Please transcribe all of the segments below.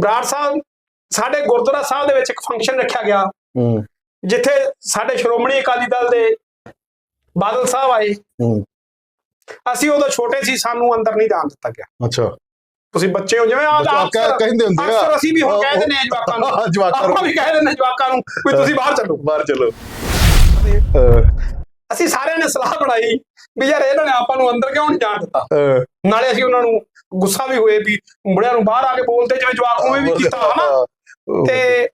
ਬਰਾੜ ਸਾਹਿਬ ਸਾਡੇ ਗੁਰਦੁਆਰਾ ਸਾਹਿਬ ਦੇ ਵਿੱਚ ਇੱਕ ਫੰਕਸ਼ਨ ਰੱਖਿਆ ਗਿਆ। ਹੂੰ। ਜਿੱਥੇ ਸਾਡੇ ਸ਼੍ਰੋਮਣੀ ਅਕਾਲੀ ਦਲ ਦੇ ਬਾਦਲ ਸਾਹਿਬ ਆਏ। ਹੂੰ। ਅਸੀਂ ਉਦੋਂ ਛੋਟੇ ਸੀ ਸਾਨੂੰ ਅੰਦਰ ਨਹੀਂ ਜਾਣ ਦਿੱਤਾ ਗਿਆ। ਅੱਛਾ। ਤੁਸੀਂ ਬੱਚੇ ਹੋ ਜਿਵੇਂ ਕਹਿ- ਕਹਿੰਦੇ ਹੁੰਦੇ ਆ। ਅਕਸਰ ਅਸੀਂ ਵੀ ਹੁਣ ਕਹਿ ਦਿੰਦੇ ਆ ਜਵਾਕਾਂ ਨੂੰ। ਜਵਾਕਾਂ ਨੂੰ। ਵੀ ਕਹਿ ਦਿੰਦੇ ਆ ਜਵਾਕਾਂ ਨੂੰ ਵੀ ਤੁਸੀਂ ਬਾਹਰ ਚੱਲੋ। ਬਾਹਰ ਚਲੋ। ਅਸੀਂ ਸਾਰਿਆਂ ਨੇ ਸਲਾਹ ਬਣਾਈ ਵੀ ਯਾਰ ਇਹਨਾਂ ਨੇ ਆਪਾਂ ਨੂੰ ਅੰਦਰ ਕਿਉਂ ਨਹੀਂ ਜਾਣ ਦਿੱਤਾ? ਨਾਲੇ ਅਸੀਂ ਉਹਨਾਂ ਨੂੰ ਗੁੱਸਾ ਵੀ ਹੋਏ ਵੀ ਮੁੰਡਿਆਂ ਨੂੰ ਬਾਹਰ ਆ ਕੇ ਬੋਲਦੇ ਜਿਵੇਂ ਜਵਾਕ ਨੂੰ ਵੀ ਕੀਤਾ ਹਨਾ? ਤੇ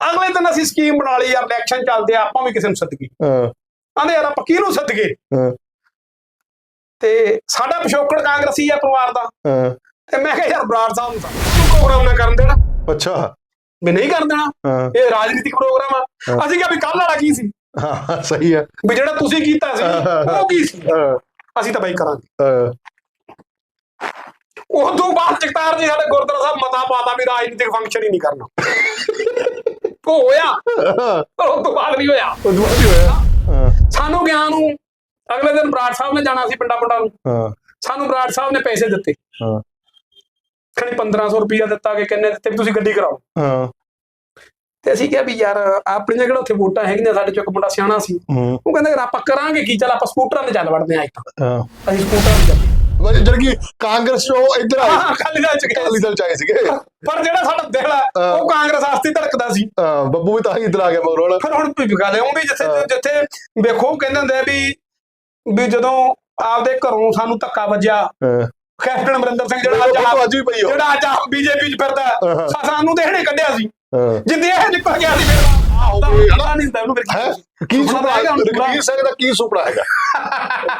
ਅਗਲੇ ਦਿਨ ਅਸੀਂ ਸਕੀਮ ਬਣਾ ਲਈ ਯਾਰ ਇਲੈਕਸ਼ਨ ਚੱਲਦੇ ਆ ਆਪਾਂ ਵੀ ਕਿਸੇ ਨੂੰ ਸੱਦਗੀ। ਹਾਂ, ਆਂਦੇ ਯਾਰ ਆਪਾਂ ਕਿਹਨੂੰ ਸੱਦਗੇ? ਹਾਂ। ਤੇ ਸਾਡਾ ਪਿਛੋਕੜ ਕਾਂਗਰਸੀ ਆ ਪਰਿਵਾਰ ਦਾ। ਹਾਂ, ਤੇ ਮੈਂ ਕਿਹਾ ਯਾਰ ਬਰਾੜ ਸਾਹਿਬ ਨੂੰ ਤੂੰ ਪ੍ਰੋਗਰਾਮ ਨਾ ਕਰਨ ਦੇਣਾ? ਅੱਛਾ। ਵੀ ਨਹੀਂ ਕਰਨ ਦੇਣਾ? ਇਹ ਰਾਜਨੀਤਿਕ ਪ੍ਰੋਗਰਾਮ ਆ। ਅਸੀਂ ਕਿਹਾ ਵੀ ਕੱਲ ਵਾਲਾ ਕੀ ਸੀ? ਹਾਂ ਸਹੀ ਹੈ ਵੀ ਜਿਹੜਾ ਤੁਸੀਂ ਕੀਤਾ ਸੀ ਉਹ ਕੀ ਸੀ? ਅਸੀਂ ਤਾਂ ਬਈ ਕਰਾਂਗੇ। ਉਸ ਤੋਂ ਬਾਅਦ ਜਗਤਾਰ ਜੀ ਸਾਡੇ ਗੁਰਦੁਆਰਾ ਸਾਹਿਬ ਮਤਾ ਪਾਤਾ ਵੀ ਰਾਜਨੀਤਿਕ ਫੰਕਸ਼ਨ ਹੀ ਨਹੀਂ ਕਰਨਾ। ਉਹ ਹੋਇਆ। ਉਸ ਤੋਂ ਬਾਅਦ ਨਹੀਂ ਹੋਇਆ। ਉਹ ਦੁਆ ਵੀ ਹੋਇਆ। ਹਾਂ, ਸਾਨੂੰ ਗਿਆ ਨੂੰ ਅਗਲੇ ਦਿਨ ਬਰਾੜ ਸਾਹਿਬ ਨੇ ਜਾਣਾ ਸੀ ਪਿੰਡਾਂ ਪਿੰਡਾਂ ਨੂੰ। ਹਾਂ। ਸਾਨੂੰ ਬਰਾੜ ਸਾਹਿਬ ਨੇ ਪੈਸੇ ਦਿੱਤੇ। ਹਾਂ। ਖਣੀ 1500 ਰੁਪਇਆ ਦਿੱਤਾ ਕਿ ਕਿੰਨੇ ਦਿੱਤੇ ਵੀ ਤੁਸੀਂ ਗੱਡੀ ਕਰਾਓ। ਹਾਂ। ਤੇ ਅਸੀਂ ਕਿਹਾ ਵੀ ਯਾਰ ਆਪਣੀਆਂ ਕਿਹੜਾ ਉੱਥੇ ਵੋਟਾਂ ਹੈਗੀਆਂ ਸਾਡੇ ਚੋਂ ਇੱਕ ਮੁੰਡਾ ਸਿਆਣਾ ਸੀ। ਉਹ ਕਹਿੰਦਾ ਯਾਰ ਆਪਾਂ ਕਰਾਂਗੇ ਕੀ? ਚੱਲ ਆਪਾਂ ਸਕੂਟਰਾਂ ਤੇ ਚੱਲ ਵੜਦੇ ਆਂ ਇੱਥੋਂ। ਹਾਂ। ਅਸੀਂ ਸਕੂਟਰਾਂ ਤੇ ਚੱਲੇ ਵਜੇ ਜਰਗੀ ਕਾਂਗਰਸ ਤੋਂ ਇੱਧਰ ਆਏ ਹਾਂ ਖਾਲੀ ਦਾ ਚ ਅਕਾਲੀ ਦਲ ਚ ਆਏ ਸੀਗੇ ਪਰ ਜਿਹੜਾ ਸਾਡਾ ਦਿਲ ਹਾਂ। ਉਹ ਕਾਂਗਰਸ ਵਾਸਤੇ ਧੜਕਦਾ ਸੀ ਹਾਂ, ਬੱਬੂ ਵੀ ਤਾਂ ਹੀ ਇੱਧਰ ਆ ਗਿਆ ਮਗਰੋਂ ਨਾ। ਫਿਰ ਹੁਣ ਵੀ ਗੱਲ ਆਉਂਦੀ ਜਿੱਥੇ। ਜਿੱਥੇ ਵੇਖੋ ਕਹਿੰਦੇ ਹੁੰਦੇ ਆ ਵੀ ਵੀ ਜਦੋਂ ਆਪਦੇ ਘਰੋਂ ਸਾਨੂੰ ਧੱਕਾ ਵੱਜਿਆ। ਕੈਪਟਨ ਅਮਰਿੰਦਰ ਸਿੰਘ ਜਿਹੜਾ ਅੱਜ ਉਹ ਆਪ- ਅੱਜ ਵੀ ਪਈ ਹੋ ਜਿਹੜਾ ਅੱਜ ਬੀਜੇਪੀ ਚ ਫਿਰਦਾ ਸਾਨੂੰ ਦੇਹਣੇ ਕੱਢਿਆ ਸੀ ਜਿੰਦੇ ਇਹ ਨਿਕਲ ਗਿਆ ਸੀ ਮੇਰਾ ਆਹੋ ਵੀ ਹਨਾ? ਪਤਾ ਨਹੀਂ ਹੁੰਦਾ ਉਹਨੂੰ ਫਿਰ ਕੀ ਹੈ? ਸੀ। ਕੀ ਸੁਪਨਾ ਸੁਪਨਾ ਹੈਗਾ? ਉਹਨੂੰ ਪੂਰਾ। ਰਗਵੀਰ ਸਿੰਘ ਦਾ ਕੀ ਸੁਪਨਾ ਹੈਗਾ?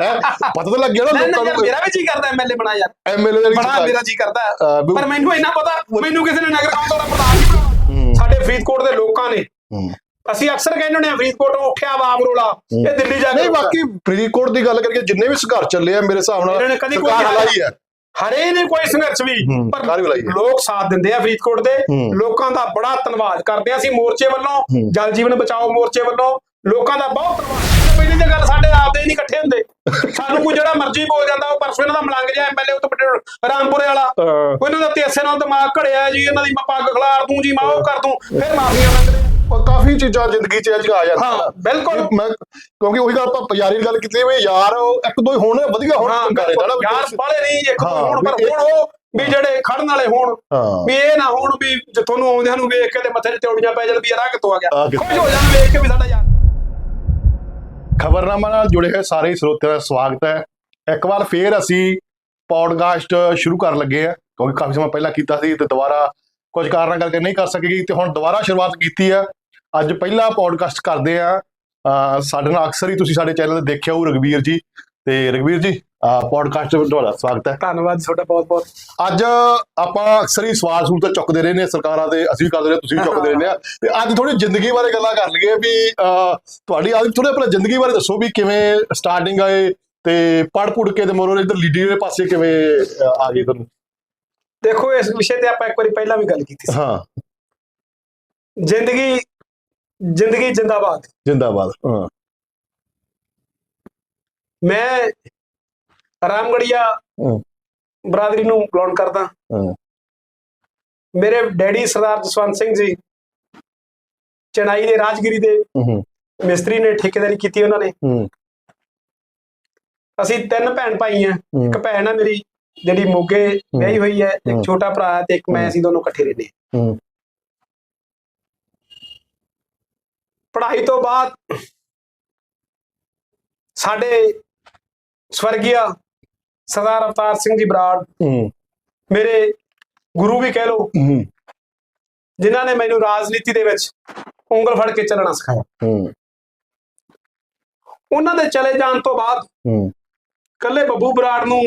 ਹੈ? ਪਤਾ ਤਾਂ ਲੱਗ ਗਿਆ ਨਾ ਨਹੀਂ, ਲੋਕਾਂ ਨਹੀਂ, ਯਾਰ, ਨੂੰ ਮੇਰਾ ਵੀ ਜੀ ਕਰਦਾ ਐਮਐਲਏ ਬਣਾ ਯਾਰ। ਐਮਐਲਏ ਦਾ ਬਣਾ ਮੇਰਾ ਜੀ ਕਰਦਾ। ਹੈ। ਹਾਂ, ਵੀ- ਪਰ ਮੈਨੂੰ ਇੰਨਾ ਪਤਾ ਮੈਨੂੰ ਕਿਸੇ ਨੇ ਨਗਰ ਕੌਂਸਲ ਦਾ ਪ੍ਰਧਾਨ ਨਹੀਂ ਬਣਾਉਣਾ ਹੂੰ, ਸਾਡੇ ਫਰੀਦਕੋਟ ਦੇ ਲੋਕਾਂ ਨੇ। ਹੂੰ। ਅਸੀਂ ਅਕਸਰ ਕਹਿੰਦੇ ਹੁੰਦੇ ਆ ਫਰੀਦਕੋਟ ਉੱਠਿਆ ਬਾਬ ਰੋਲਾ ਇਹ ਦਿੱਲੀ ਜਾ ਕੇ ਨਹੀਂ ਬਾਕੀ ਫਰੀਦਕੋਟ ਦੀ ਗੱਲ ਕਰਕੇ ਜਿੰਨੇ ਵੀ ਸੰਘਰਸ਼ ਚੱਲੇ ਆ ਮੇਰੇ ਹਿਸਾਬ ਨਾਲ ਇਹਨਾਂ ਨੇ ਕਦੀ ਕੋਈ ਸਰਕਾਰ ਹੱਲ- ਹਲਾਈ ਹੈ। ਹਰੇ ਨੇ ਕੋਈ ਸੰਘਰਸ਼ ਵੀ ਪਰ। ਲੋਕ ਸਾਥ ਦਿੰਦੇ ਆ ਫਰੀਦਕੋਟ ਦੇ। ਲੋਕਾਂ ਦਾ ਬੜਾ ਧੰਨਵਾਦ ਕਰਦੇ ਆ ਅਸੀਂ ਮੋਰਚੇ ਵੱਲੋਂ। ਜਲ ਜੀਵਨ ਬਚਾਓ ਮੋਰਚੇ ਵੱਲੋਂ। ਲੋਕਾਂ ਦਾ ਬਹੁਤ ਧੰਨਵਾਦ। ਪਹਿਲੀ ਤਾਂ ਗੱਲ ਸਾਡੇ ਆਪਦੇ ਹੀ ਨਹੀਂ ਇਕੱਠੇ ਹੁੰਦੇ। ਸਾਨੂੰ ਕੋਈ ਜਿਹੜਾ ਮਰਜ਼ੀ ਬੋਲ ਜਾਂਦਾ ਉਹ ਪਰਸੋਂ ਇਹਨਾਂ ਦਾ ਮਲੰਗ ਜਿਹਾ ਐਮਐਲਏ ਉਹ ਤੋਂ ਰਾਮਪੁਰੇ ਵਾਲਾ। ਉਹ ਇਹਨਾਂ ਦਾ ਤੇਸੇ ਨਾਲ ਦਿਮਾਗ ਘੜਿਆ ਜੀ ਇਹਨਾਂ ਦੀ ਮੈਂ ਪੱਗ ਖਿਲਾਰ ਦੂੰ ਜੀ ਮੈਂ ਉਹ ਕਰ ਦੂੰ ਫਿਰ ਮਾਫੀਆਂ ਮੰਗਦੇ ਆ। ਉਹ ਕਾਫੀ ਚੀਜ਼ਾਂ ਜ਼ਿੰਦਗੀ 'ਚ ਅੱਜ ਆ ਜਾਂਦੀਆਂ ਹਾਂ ਬਿਲਕੁਲ। ਮੈਂ ਕਿਉਂਕਿ ਉਹੀ ਗੱਲ ਆਪਾਂ ਯਾਰੀ ਦੀ ਗੱਲ ਕੀਤੀ ਵੀ ਯਾਰ ਇੱਕ ਦੋ ਹੀ ਹੋਣ ਵਧੀਆ ਹੋਣ ਰਹਿੰਦਾ ਨਾ ਯਾਰ ਬਾਲੇ ਨਹੀਂ ਇੱਕ ਦੋ ਹੋਣ ਪਰ ਹੁਣ ਉਹ ਵੀ ਜਿਹੜੇ ਖੜਨ ਵਾਲੇ ਹੋਣ ਵੀ ਇਹ ਨਾ ਹੋਣ ਵੀ ਜੇ ਤੁਹਾਨੂੰ ਆਉਂਦਿਆਂ ਨੂੰ ਵੇਖ ਕੇ ਤੇ ਮੱਥੇ 'ਤੇ ਤੌੜੀਆਂ ਪੈ ਜਾਣ ਵੀ ਯਾਰ ਆਹ ਕਿੱਥੋਂ ਆ ਗਿਆ? ਖੁਸ਼ ਹੋ ਜਾਣ ਵੇਖ ਕੇ ਵੀ ਸਾਡਾ ਯਾਰ। ਖਬਰਨਾਮਾ ਨਾਲ ਜੁੜੇ ਹੋਏ ਸਾਰੇ ਸਰੋਤਿਆਂ ਦਾ ਸਵਾਗਤ ਹੈ। ਇੱਕ ਵਾਰ ਫੇਰ ਅਸੀਂ ਪੌਡਕਾਸਟ ਸ਼ੁਰੂ ਕਰਨ ਲੱਗੇ ਆ ਕਿਉਂਕਿ ਕਾਫੀ ਸਮਾਂ ਪਹਿਲਾਂ ਕੀਤਾ ਸੀ ਤੇ ਦੁਬਾਰਾ ਕੁਝ ਕਾਰਨਾਂ ਕਰਕੇ ਨਹੀਂ ਕਰ ਸकेਗੀ ਤੇ ਹੁਣ ਦੁਬਾਰਾ ਸ਼ੁਰੂਆਤ ਕੀਤੀ ਆ। ਅੱਜ ਪਹਿਲਾ ਪੌਡਕਾਸਟ ਕਰਦੇ ਆ। ਸਾਡੇ ਨਾਲ ਅਕਸਰ ਹੀ ਤੁਸੀਂ ਸਾਡੇ ਚੈਨਲ ਤੇ ਦੇਖਿਆ ਹੋ ਰਗਵੀਰ ਜੀ। ਤੇ ਰਗਵੀਰ ਜੀ ਪੌਡਕਾਸਟ ਵਿੱਚ ਤੁਹਾਡਾ ਸਵਾਗਤ ਹੈ। ਧੰਨਵਾਦ ਤੁਹਾਡਾ ਬਹੁਤ ਬਹੁਤ ਅੱਜ ਆਪਾਂ ਅਕਸਰ ਹੀ ਸਵਾਲ ਸੂਲ ਤਾਂ ਚੁੱਕਦੇ ਰਹੇ ਨੇ ਸਰਕਾਰਾਂ ਦੇ ਅਸੀਂ ਵੀ ਕਰਦੇ ਰਹੇ ਤੁਸੀਂ ਵੀ ਚੁੱਕਦੇ ਰਹਿੰਦੇ ਆ। ਤੇ ਅੱਜ ਥੋੜੀ ਜ਼ਿੰਦਗੀ ਬਾਰੇ ਗੱਲਾਂ ਕਰ ਲਈਏ ਵੀ ਤੁਹਾਡੀ ਅੱਜ ਥੋੜੇ ਆਪਣਾ ਜ਼ਿੰਦਗੀ ਬਾਰੇ ਦੱਸੋ ਵੀ ਕਿਵੇਂ ਸਟਾਰਟਿੰਗ ਆਏ ਤੇ ਪੜ ਪੁੜ ਕੇ ਤੇ ਮੋਰੋ ਇਧਰ ਲੀਡਰ ਦੇ ਪਾਸੇ ਕਿਵੇਂ ਆ ਗਏ ਤੁਹਾਨੂੰ। ਦੇਖੋ ਇਸ ਵਿਸ਼ੇ ਤੇ ਆਪਾਂ ਇੱਕ ਵਾਰੀ ਪਹਿਲਾਂ ਵੀ ਗੱਲ ਕੀਤੀ ਸੀ। ਹਾਂ। ਜ਼ਿੰਦਗੀ ਜ਼ਿੰਦਗੀ ਜਿੰਦਾਬਾਦ। ਜਿੰਦਾਬਾਦ ਹਾਂ। ਮੈਂ ਰਾਮਗੜੀਆ। ਬਰਾਦਰੀ ਨੂੰ ਬਲੌਂਡ ਕਰਦਾ। ਮੇਰੇ ਡੈਡੀ ਸਰਦਾਰ ਜਸਵੰਤ ਸਿੰਘ ਜੀ ਚੇਨਈ ਦੇ ਰਾਜਗਿਰੀ ਦੇ ਮਿਸਤਰੀ ਨੇ ਠੇਕੇਦਾਰੀ ਕੀਤੀ ਉਹਨਾਂ ਨੇ। ਅਸੀਂ ਤਿੰਨ ਭੈਣ ਭਾਈ ਆ ਇੱਕ ਭੈਣ ਆ ਮੇਰੀ ਜਿਹੜੀ ਮੋਗੇ ਵਿਆਹੀ ਹੋਈ ਹੈ। ਇੱਕ ਛੋਟਾ ਭਰਾ ਤੇ ਇੱਕ ਮੈਂ। ਅਸੀਂ ਦੋਨੋਂ ਇਕੱਠੇ ਰਹਿੰਦੇ ਹਾਂ। ਪੜ੍ਹਾਈ ਤੋਂ ਬਾਅਦ ਸਾਡੇ ਸਵਰਗੀਆ ਸਰਦਾਰ ਅਵਤਾਰ ਸਿੰਘ ਜੀ ਬਰਾੜ ਮੇਰੇ ਗੁਰੂ ਵੀ ਕਹਿ ਲਓ ਹੂੰ। ਜਿਨ੍ਹਾਂ ਨੇ ਮੈਨੂੰ ਰਾਜਨੀਤੀ ਦੇ ਵਿੱਚ ਉਂਗਲ ਫੜ ਕੇ ਚੱਲਣਾ ਸਿਖਾਇਆ। ਉਹਨਾਂ ਦੇ ਚਲੇ ਜਾਣ ਤੋਂ ਬਾਅਦ ਕੱਲੇ ਬੱਬੂ ਬਰਾੜ ਨੂੰ